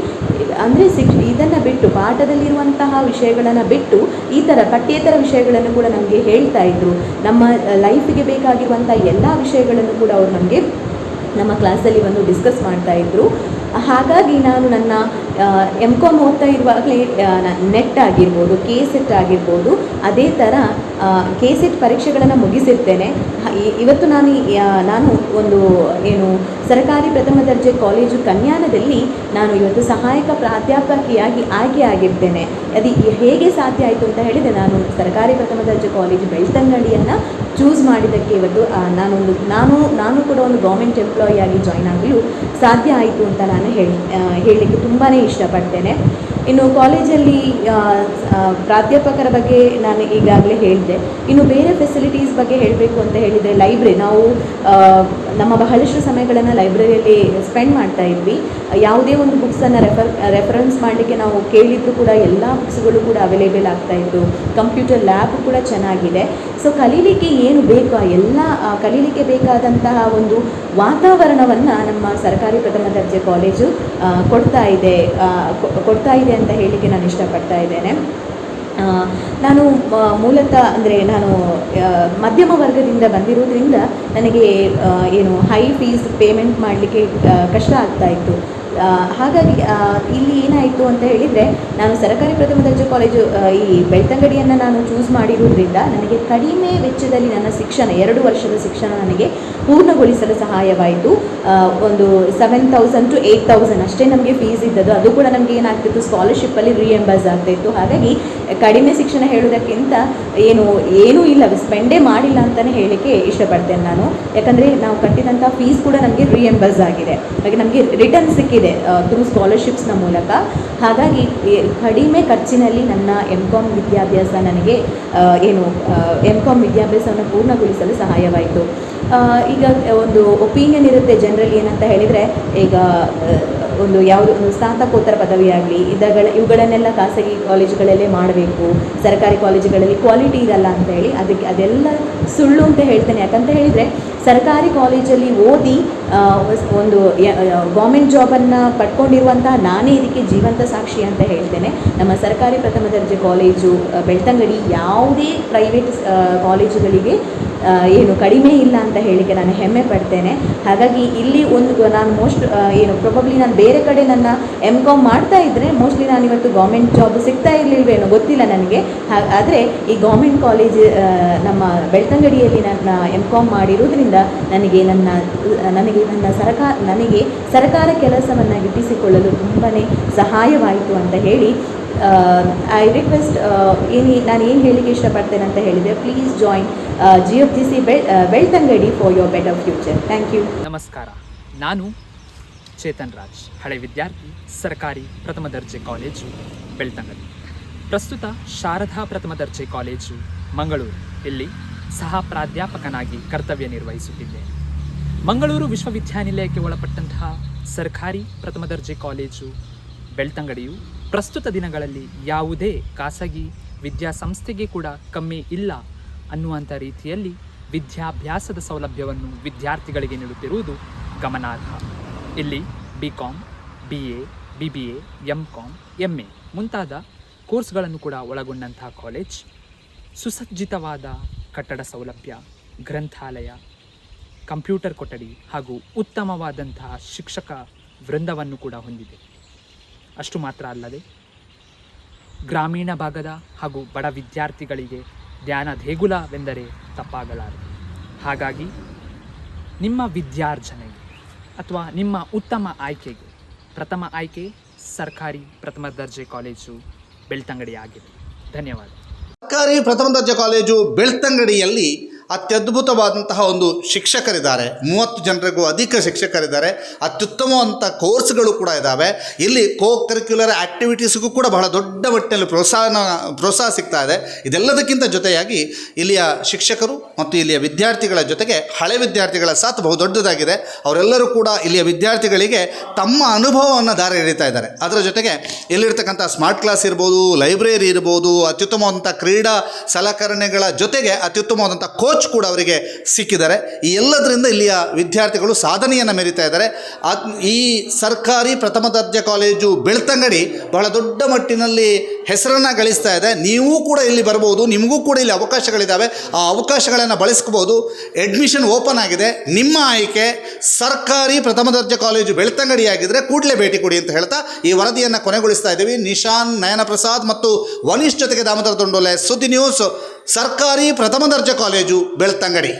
ಅಂದರೆ ಶಿಕ್ಷ ಇದನ್ನು ಬಿಟ್ಟು ಪಾಠದಲ್ಲಿರುವಂತಹ ವಿಷಯಗಳನ್ನು ಬಿಟ್ಟು ಈ ಥರ ಪಠ್ಯೇತರ ವಿಷಯಗಳನ್ನು ಕೂಡ ನಮಗೆ ಹೇಳ್ತಾ ಇದ್ರು. ನಮ್ಮ ಲೈಫಿಗೆ ಬೇಕಾಗಿರುವಂಥ ಎಲ್ಲ ವಿಷಯಗಳನ್ನು ಕೂಡ ಅವರು ನಮಗೆ ನಮ್ಮ ಕ್ಲಾಸಲ್ಲಿ ಬಂದು ಡಿಸ್ಕಸ್ ಮಾಡ್ತಾ ಇದ್ರು. ಹಾಗಾಗಿ ನಾನು ನನ್ನ ಎಂ ಕಾಮ್ ಓದ್ತಾ ಇರುವಾಗಲೇ ನೆಟ್ ಆಗಿರ್ಬೋದು ಕೆ ಸೆಟ್ ಆಗಿರ್ಬೋದು, ಅದೇ ಥರ ಕೆ ಸೆಟ್ ಪರೀಕ್ಷೆಗಳನ್ನು ಮುಗಿಸಿರ್ತೇನೆ. ಇವತ್ತು ನಾನು ನಾನು ಒಂದು, ಏನು, ಸರ್ಕಾರಿ ಪ್ರಥಮ ದರ್ಜೆ ಕಾಲೇಜು ಕನ್ಯಾನದಲ್ಲಿ ನಾನು ಇವತ್ತು ಸಹಾಯಕ ಪ್ರಾಧ್ಯಾಪಕಿಯಾಗಿ ಆಯ್ಕೆ ಆಗಿರ್ತೇನೆ. ಅದು ಹೇಗೆ ಸಾಧ್ಯ ಆಯಿತು ಅಂತ ಹೇಳಿದರೆ ನಾನು ಸರ್ಕಾರಿ ಪ್ರಥಮ ದರ್ಜೆ ಕಾಲೇಜು ಬೆಳ್ತಂಗಡಿಯನ್ನು ಚೂಸ್ ಮಾಡಿದ್ದಕ್ಕೆ ಇವತ್ತು ನಾನೊಂದು, ನಾನು ನಾನು ಕೂಡ ಒಂದು ಗೌರ್ಮೆಂಟ್ ಎಂಪ್ಲಾಯಿ ಆಗಿ ಜಾಯ್ನ್ ಆಗಲು ಸಾಧ್ಯ ಆಯಿತು ಅಂತ ನಾನು ಹೇಳಿ ಹೇಳಲಿಕ್ಕೆ ತುಂಬಾ ಇಷ್ಟಪಡ್ತೇನೆ. ಇನ್ನು ಕಾಲೇಜಲ್ಲಿ ಪ್ರಾಧ್ಯಾಪಕರ ಬಗ್ಗೆ ನಾನು ಈಗಾಗಲೇ ಹೇಳಿದೆ. ಇನ್ನು ಬೇರೆ ಫೆಸಿಲಿಟೀಸ್ ಬಗ್ಗೆ ಹೇಳಬೇಕು ಅಂತ ಹೇಳಿದರೆ ಲೈಬ್ರರಿ ನಾವು ನಮ್ಮ ಬಹಳಷ್ಟು ಸಮಯಗಳನ್ನು ಲೈಬ್ರರಿಯಲ್ಲಿ ಸ್ಪೆಂಡ್ ಮಾಡ್ತಾ ಇದ್ವಿ. ಯಾವುದೇ ಒಂದು ಬುಕ್ಸನ್ನು ರೆಫರ್ ರೆಫರೆನ್ಸ್ ಮಾಡಲಿಕ್ಕೆ ನಾವು ಕೇಳಿದ್ರು ಕೂಡ ಎಲ್ಲ ಬುಕ್ಸ್ಗಳು ಕೂಡ ಅವೈಲೇಬಲ್ ಆಗ್ತಾ ಇತ್ತು. ಕಂಪ್ಯೂಟರ್ ಲ್ಯಾಬ್ ಕೂಡ ಚೆನ್ನಾಗಿದೆ. ಸೊ ಕಲೀಲಿಕ್ಕೆ ಏನು ಬೇಕೋ? ಎಲ್ಲ ಕಲೀಲಿಕ್ಕೆ ಬೇಕಾದಂತಹ ಒಂದು ವಾತಾವರಣವನ್ನು ನಮ್ಮ ಸರ್ಕಾರಿ ಪ್ರಥಮ ದರ್ಜೆ ಕಾಲೇಜು ಕೊಡ್ತಾ ಇದೆ. ಕೊಡ್ತಾ ಇದೆ ಅಂತ ಹೇಳಲಿಕ್ಕೆ ನಾನು ಇಷ್ಟಪಡ್ತಾ ಇದ್ದೇನೆ. ನಾನು ಮೂಲತಃ ಅಂದರೆ ನಾನು ಮಧ್ಯಮ ವರ್ಗದಿಂದ ಬಂದಿರೋದ್ರಿಂದ ನನಗೆ ಏನು ಹೈ ಫೀಸ್ ಪೇಮೆಂಟ್ ಮಾಡಲಿಕ್ಕೆ ಕಷ್ಟ ಆಗ್ತಾ ಇತ್ತು. ಹಾಗಾಗಿ ಇಲ್ಲಿ ಏನಾಯಿತು ಅಂತ ಹೇಳಿದರೆ, ನಾನು ಸರ್ಕಾರಿ ಪ್ರಥಮ ದರ್ಜೆ ಕಾಲೇಜು ಈ ಬೆಳ್ತಂಗಡಿಯನ್ನು ನಾನು ಚೂಸ್ ಮಾಡಿರೋದ್ರಿಂದ ನನಗೆ ಕಡಿಮೆ ವೆಚ್ಚದಲ್ಲಿ ನನ್ನ ಶಿಕ್ಷಣ, ಎರಡು ವರ್ಷದ ಶಿಕ್ಷಣ ನನಗೆ ಪೂರ್ಣಗೊಳಿಸಲು ಸಹಾಯವಾಯಿತು. ಒಂದು seven thousand two eight thousand ಅಷ್ಟೇ ನಮಗೆ ಫೀಸ್ ಇದ್ದದ್ದು. ಅದು ಕೂಡ ನಮಗೆ ಏನಾಗ್ತಿತ್ತು? ಸ್ಕಾಲರ್ಶಿಪ್ಪಲ್ಲಿ ರಿಯಂಬರ್ಸ್ ಆಗ್ತಾಯಿತ್ತು ಹಾಗಾಗಿ ಕಡಿಮೆ ಶಿಕ್ಷಣ ಹೇಳುವುದಕ್ಕಿಂತ ಏನು, ಏನೂ ಇಲ್ಲ ಸ್ಪೆಂಡೇ ಮಾಡಿಲ್ಲ ಅಂತಲೇ ಹೇಳಲಿಕ್ಕೆ ಇಷ್ಟಪಡ್ತೇನೆ ನಾನು. ಯಾಕಂದರೆ ನಾವು ಕಟ್ಟಿದಂಥ ಫೀಸ್ ಕೂಡ ನಮಗೆ ರಿಎಂಬರ್ಸ್ ಆಗಿದೆ. ಹಾಗೆ ನಮಗೆ ರಿಟರ್ನ್ ಸಿಕ್ಕಿದೆ ಥ್ರೂ ಸ್ಕಾಲರ್ಶಿಪ್ಸ್ನ ಮೂಲಕ. ಹಾಗಾಗಿ ಕಡಿಮೆ ಖರ್ಚಿನಲ್ಲಿ ನನ್ನ ಎಂ ಕಾಮ್ ವಿದ್ಯಾಭ್ಯಾಸ ನನಗೆ ಏನು ಎಂ ಕಾಮ್ ವಿದ್ಯಾಭ್ಯಾಸವನ್ನು ಪೂರ್ಣಗೊಳಿಸಲು ಸಹಾಯವಾಯಿತು. ಈಗ ಒಂದು ಒಪಿನಿಯನ್ ಇರುತ್ತೆ ಜನರಲ್ಲಿ ಏನಂತ ಹೇಳಿದರೆ, ಈಗ ಒಂದು ಯಾವುದು ಸ್ನಾತಕೋತ್ತರ ಪದವಿ ಆಗಲಿ ಇದಗಳ, ಇವುಗಳನ್ನೆಲ್ಲ ಖಾಸಗಿ ಕಾಲೇಜುಗಳಲ್ಲೇ ಮಾಡಬೇಕು, ಸರ್ಕಾರಿ ಕಾಲೇಜುಗಳಲ್ಲಿ ಕ್ವಾಲಿಟಿ ಇರಲ್ಲ ಅಂತ ಹೇಳಿ, ಅದಕ್ಕೆ ಅದೆಲ್ಲ ಸುಳ್ಳು ಅಂತ ಹೇಳ್ತೇನೆ. ಯಾಕಂತ ಹೇಳಿದರೆ, ಸರ್ಕಾರಿ ಕಾಲೇಜಲ್ಲಿ ಓದಿ ಒಂದು ಗೌರ್ಮೆಂಟ್ ಜಾಬನ್ನು ಪಡ್ಕೊಂಡಿರುವಂತಹ ನಾನೇ ಇದಕ್ಕೆ ಜೀವಂತ ಸಾಕ್ಷಿ ಅಂತ ಹೇಳ್ತೇನೆ. ನಮ್ಮ ಸರ್ಕಾರಿ ಪ್ರಥಮ ದರ್ಜೆ ಕಾಲೇಜು ಬೆಳ್ತಂಗಡಿ ಯಾವುದೇ ಪ್ರೈವೇಟ್ ಕಾಲೇಜುಗಳಿಗೆ ಏನು ಕಡಿಮೆ ಇಲ್ಲ ಅಂತ ಹೇಳಿಕೆ ನಾನು ಹೆಮ್ಮೆ ಪಡ್ತೇನೆ. ಹಾಗಾಗಿ ಇಲ್ಲಿ ಒಂದು, ನಾನು ಮೋಸ್ಟ್ ಏನು ಪ್ರೊಬಬ್ಲಿ ನಾನು ಬೇರೆ ಕಡೆ ನನ್ನ ಎಂ ಕಾಮ್ ಮಾಡ್ತಾ ಇದ್ದರೆ ಮೋಸ್ಟ್ಲಿ ನಾನು ಇವತ್ತು ಗೌರ್ಮೆಂಟ್ ಜಾಬ್ ಸಿಗ್ತಾ ಇರಲಿಲ್ವೇನೋ ಗೊತ್ತಿಲ್ಲ ನನಗೆ. ಆದರೆ ಈ ಗೌರ್ಮೆಂಟ್ ಕಾಲೇಜ್ ನಮ್ಮ ಬೆಳ್ತಂಗಡಿಯಲ್ಲಿ ನನ್ನ ಎಂ ಕಾಮ್ ಮಾಡಿರೋದ್ರಿಂದ ನನಗೆ ನನ್ನ ನನಗೆ ನನ್ನ ಸರಕಾರ, ನನಗೆ ಸರ್ಕಾರ ಕೆಲಸವನ್ನು ಗಿಟ್ಟಿಸಿಕೊಳ್ಳಲು ತುಂಬಾ ಸಹಾಯವಾಯಿತು ಅಂತ ಹೇಳಿ ಐ ರಿಕ್ವೆಸ್ಟ್ ಏನು, ನಾನು ಏನು ಹೇಳಲಿಕ್ಕೆ ಇಷ್ಟಪಡ್ತೇನೆ ಅಂತ ಹೇಳಿದರೆ please join G F G C ಬೆಳ್ Belthangady for your better future thank you ನಮಸ್ಕಾರ. ನಾನು ಚೇತನ್ ರಾಜ್, ಹಳೆ ವಿದ್ಯಾರ್ಥಿ, ಸರ್ಕಾರಿ ಪ್ರಥಮ ದರ್ಜೆ ಕಾಲೇಜು, ಬೆಳ್ತಂಗಡಿ. ಪ್ರಸ್ತುತ ಶಾರದಾ ಪ್ರಥಮ ದರ್ಜೆ ಕಾಲೇಜು, ಮಂಗಳೂರು. ಇಲ್ಲಿ ಸಹ ಪ್ರಾಧ್ಯಾಪಕನಾಗಿ ಕರ್ತವ್ಯ ನಿರ್ವಹಿಸುತ್ತಿದ್ದೇನೆ ಮಂಗಳೂರು ವಿಶ್ವವಿದ್ಯಾನಿಲಯಕ್ಕೆ ಒಳಪಟ್ಟಂತಹ ಸರ್ಕಾರಿ ಪ್ರಥಮ ದರ್ಜೆ ಕಾಲೇಜು, ಬೆಳ್ತಂಗಡಿಯು ಪ್ರಸ್ತುತ ದಿನಗಳಲ್ಲಿ ಯಾವುದೇ ಖಾಸಗಿ ವಿದ್ಯಾಸಂಸ್ಥೆಗೆ ಕೂಡ ಕಮ್ಮಿ ಇಲ್ಲ ಅನ್ನುವಂಥ ರೀತಿಯಲ್ಲಿ ವಿದ್ಯಾಭ್ಯಾಸದ ಸೌಲಭ್ಯವನ್ನು ವಿದ್ಯಾರ್ಥಿಗಳಿಗೆ ನೀಡುತ್ತಿರುವುದು ಗಮನಾರ್ಹ. ಇಲ್ಲಿ B com B A B B A M com M A ಮುಂತಾದ ಕೋರ್ಸ್ಗಳನ್ನು ಕೂಡ ಒಳಗೊಂಡಂತಹ ಕಾಲೇಜ್, ಸುಸಜ್ಜಿತವಾದ ಕಟ್ಟಡ ಸೌಲಭ್ಯ, ಗ್ರಂಥಾಲಯ, ಕಂಪ್ಯೂಟರ್ ಕೊಠಡಿ ಹಾಗೂ ಉತ್ತಮವಾದಂತಹ ಶಿಕ್ಷಕ ವೃಂದವನ್ನು ಕೂಡ ಹೊಂದಿದೆ. ಅಷ್ಟು ಮಾತ್ರ ಅಲ್ಲದೆ, ಗ್ರಾಮೀಣ ಭಾಗದ ಹಾಗೂ ಬಡ ವಿದ್ಯಾರ್ಥಿಗಳಿಗೆ ಧ್ಯಾನ ದೇಗುಲವೆಂದರೆ ತಪ್ಪಾಗಲಾರದು. ಹಾಗಾಗಿ ನಿಮ್ಮ ವಿದ್ಯಾರ್ಜನೆಗೆ ಅಥವಾ ನಿಮ್ಮ ಉತ್ತಮ ಆಯ್ಕೆಗೆ, ಪ್ರಥಮ ಆಯ್ಕೆ ಸರ್ಕಾರಿ ಪ್ರಥಮ ದರ್ಜೆ ಕಾಲೇಜು ಬೆಳ್ತಂಗಡಿ ಆಗಿದೆ. ಧನ್ಯವಾದ. ಸರ್ಕಾರಿ ಪ್ರಥಮ ದರ್ಜೆ ಕಾಲೇಜು ಬೆಳ್ತಂಗಡಿಯಲ್ಲಿ ಅತ್ಯದ್ಭುತವಾದಂತಹ ಒಂದು ಶಿಕ್ಷಕರಿದ್ದಾರೆ. ಮೂವತ್ತು ಜನರಿಗೂ ಅಧಿಕ ಶಿಕ್ಷಕರಿದ್ದಾರೆ. ಅತ್ಯುತ್ತಮವಂಥ ಕೋರ್ಸ್ಗಳು ಕೂಡ ಇದ್ದಾವೆ ಇಲ್ಲಿ ಕೋ ಕರಿಕ್ಯುಲರ್ ಆ್ಯಕ್ಟಿವಿಟೀಸ್ಗೂ ಕೂಡ ಬಹಳ ದೊಡ್ಡ ಮಟ್ಟಿನಲ್ಲಿ ಪ್ರೋತ್ಸಾಹನ, ಪ್ರೋತ್ಸಾಹ ಸಿಗ್ತಾ ಇದೆ. ಇದೆಲ್ಲದಕ್ಕಿಂತ ಜೊತೆಯಾಗಿ ಇಲ್ಲಿಯ ಶಿಕ್ಷಕರು ಮತ್ತು ಇಲ್ಲಿಯ ವಿದ್ಯಾರ್ಥಿಗಳ ಜೊತೆಗೆ ಹಳೆ ವಿದ್ಯಾರ್ಥಿಗಳ ಸಾಥ್ ಬಹುದೊಡ್ಡದಾಗಿದೆ ಅವರೆಲ್ಲರೂ ಕೂಡ ಇಲ್ಲಿಯ ವಿದ್ಯಾರ್ಥಿಗಳಿಗೆ ತಮ್ಮ ಅನುಭವವನ್ನು ದಾರಿ ಹಿಡಿತಾ ಇದ್ದಾರೆ. ಅದರ ಜೊತೆಗೆ ಇಲ್ಲಿರ್ತಕ್ಕಂಥ ಸ್ಮಾರ್ಟ್ ಕ್ಲಾಸ್ ಇರ್ಬೋದು, ಲೈಬ್ರರಿ ಇರ್ಬೋದು ಅತ್ಯುತ್ತಮವಾದಂಥ ಕ್ರೀಡಾ ಸಲಕರಣೆಗಳ ಜೊತೆಗೆ ಅತ್ಯುತ್ತಮವಾದಂಥ ಕೋಚ್ ಕೂಡ ಅವರಿಗೆ ಸಿಕ್ಕಿದ್ದಾರೆ. ಈ ಎಲ್ಲದರಿಂದ ಇಲ್ಲಿಯ ವಿದ್ಯಾರ್ಥಿಗಳು ಸಾಧನೆಯನ್ನು ಮೆರಿತಾ ಇದ್ದಾರೆ. ಈ ಸರ್ಕಾರಿ ಪ್ರಥಮ ದರ್ಜೆ ಕಾಲೇಜು ಬೆಳ್ತಂಗಡಿ ಬಹಳ ದೊಡ್ಡ ಮಟ್ಟಿನಲ್ಲಿ ಹೆಸರನ್ನು ಗಳಿಸ್ತಾ ಇದೆ. ನೀವು ಕೂಡ ಇಲ್ಲಿ ಬರ್ಬೋದು, ನಿಮಗೂ ಕೂಡ ಇಲ್ಲಿ ಅವಕಾಶಗಳಿದ್ದಾವೆ ಆ ಅವಕಾಶಗಳನ್ನು ಬಳಸ್ಕೋಬೋದು ಅಡ್ಮಿಷನ್ ಓಪನ್ ಆಗಿದೆ. ನಿಮ್ಮ ಆಯ್ಕೆ ಸರ್ಕಾರಿ ಪ್ರಥಮ ದರ್ಜೆ ಕಾಲೇಜು ಬೆಳ್ತಂಗಡಿಯಾಗಿದ್ದರೆ ಕೂಡಲೇ ಭೇಟಿ ಕೊಡಿ ಅಂತ ಹೇಳ್ತಾ ಈ ವರದಿಯನ್ನು ಕೊನೆಗೊಳಿಸ್ತಾ ಇದ್ದೀವಿ. ನಿಶಾನ್ ನಯನ ಪ್ರಸಾದ್ ಮತ್ತು ವನಿಷ್ಠತೆಗೆ ಜೊತೆಗೆ ದಾಮೋದರ ದೊಂಡೋಲೆ ಸುದ್ದಿ ನ್ಯೂಸ್ ಸರ್ಕಾರಿ ಪ್ರಥಮ ದರ್ಜೆ ಕಾಲೇಜು ಬೆಳ್ತಂಗಡಿ.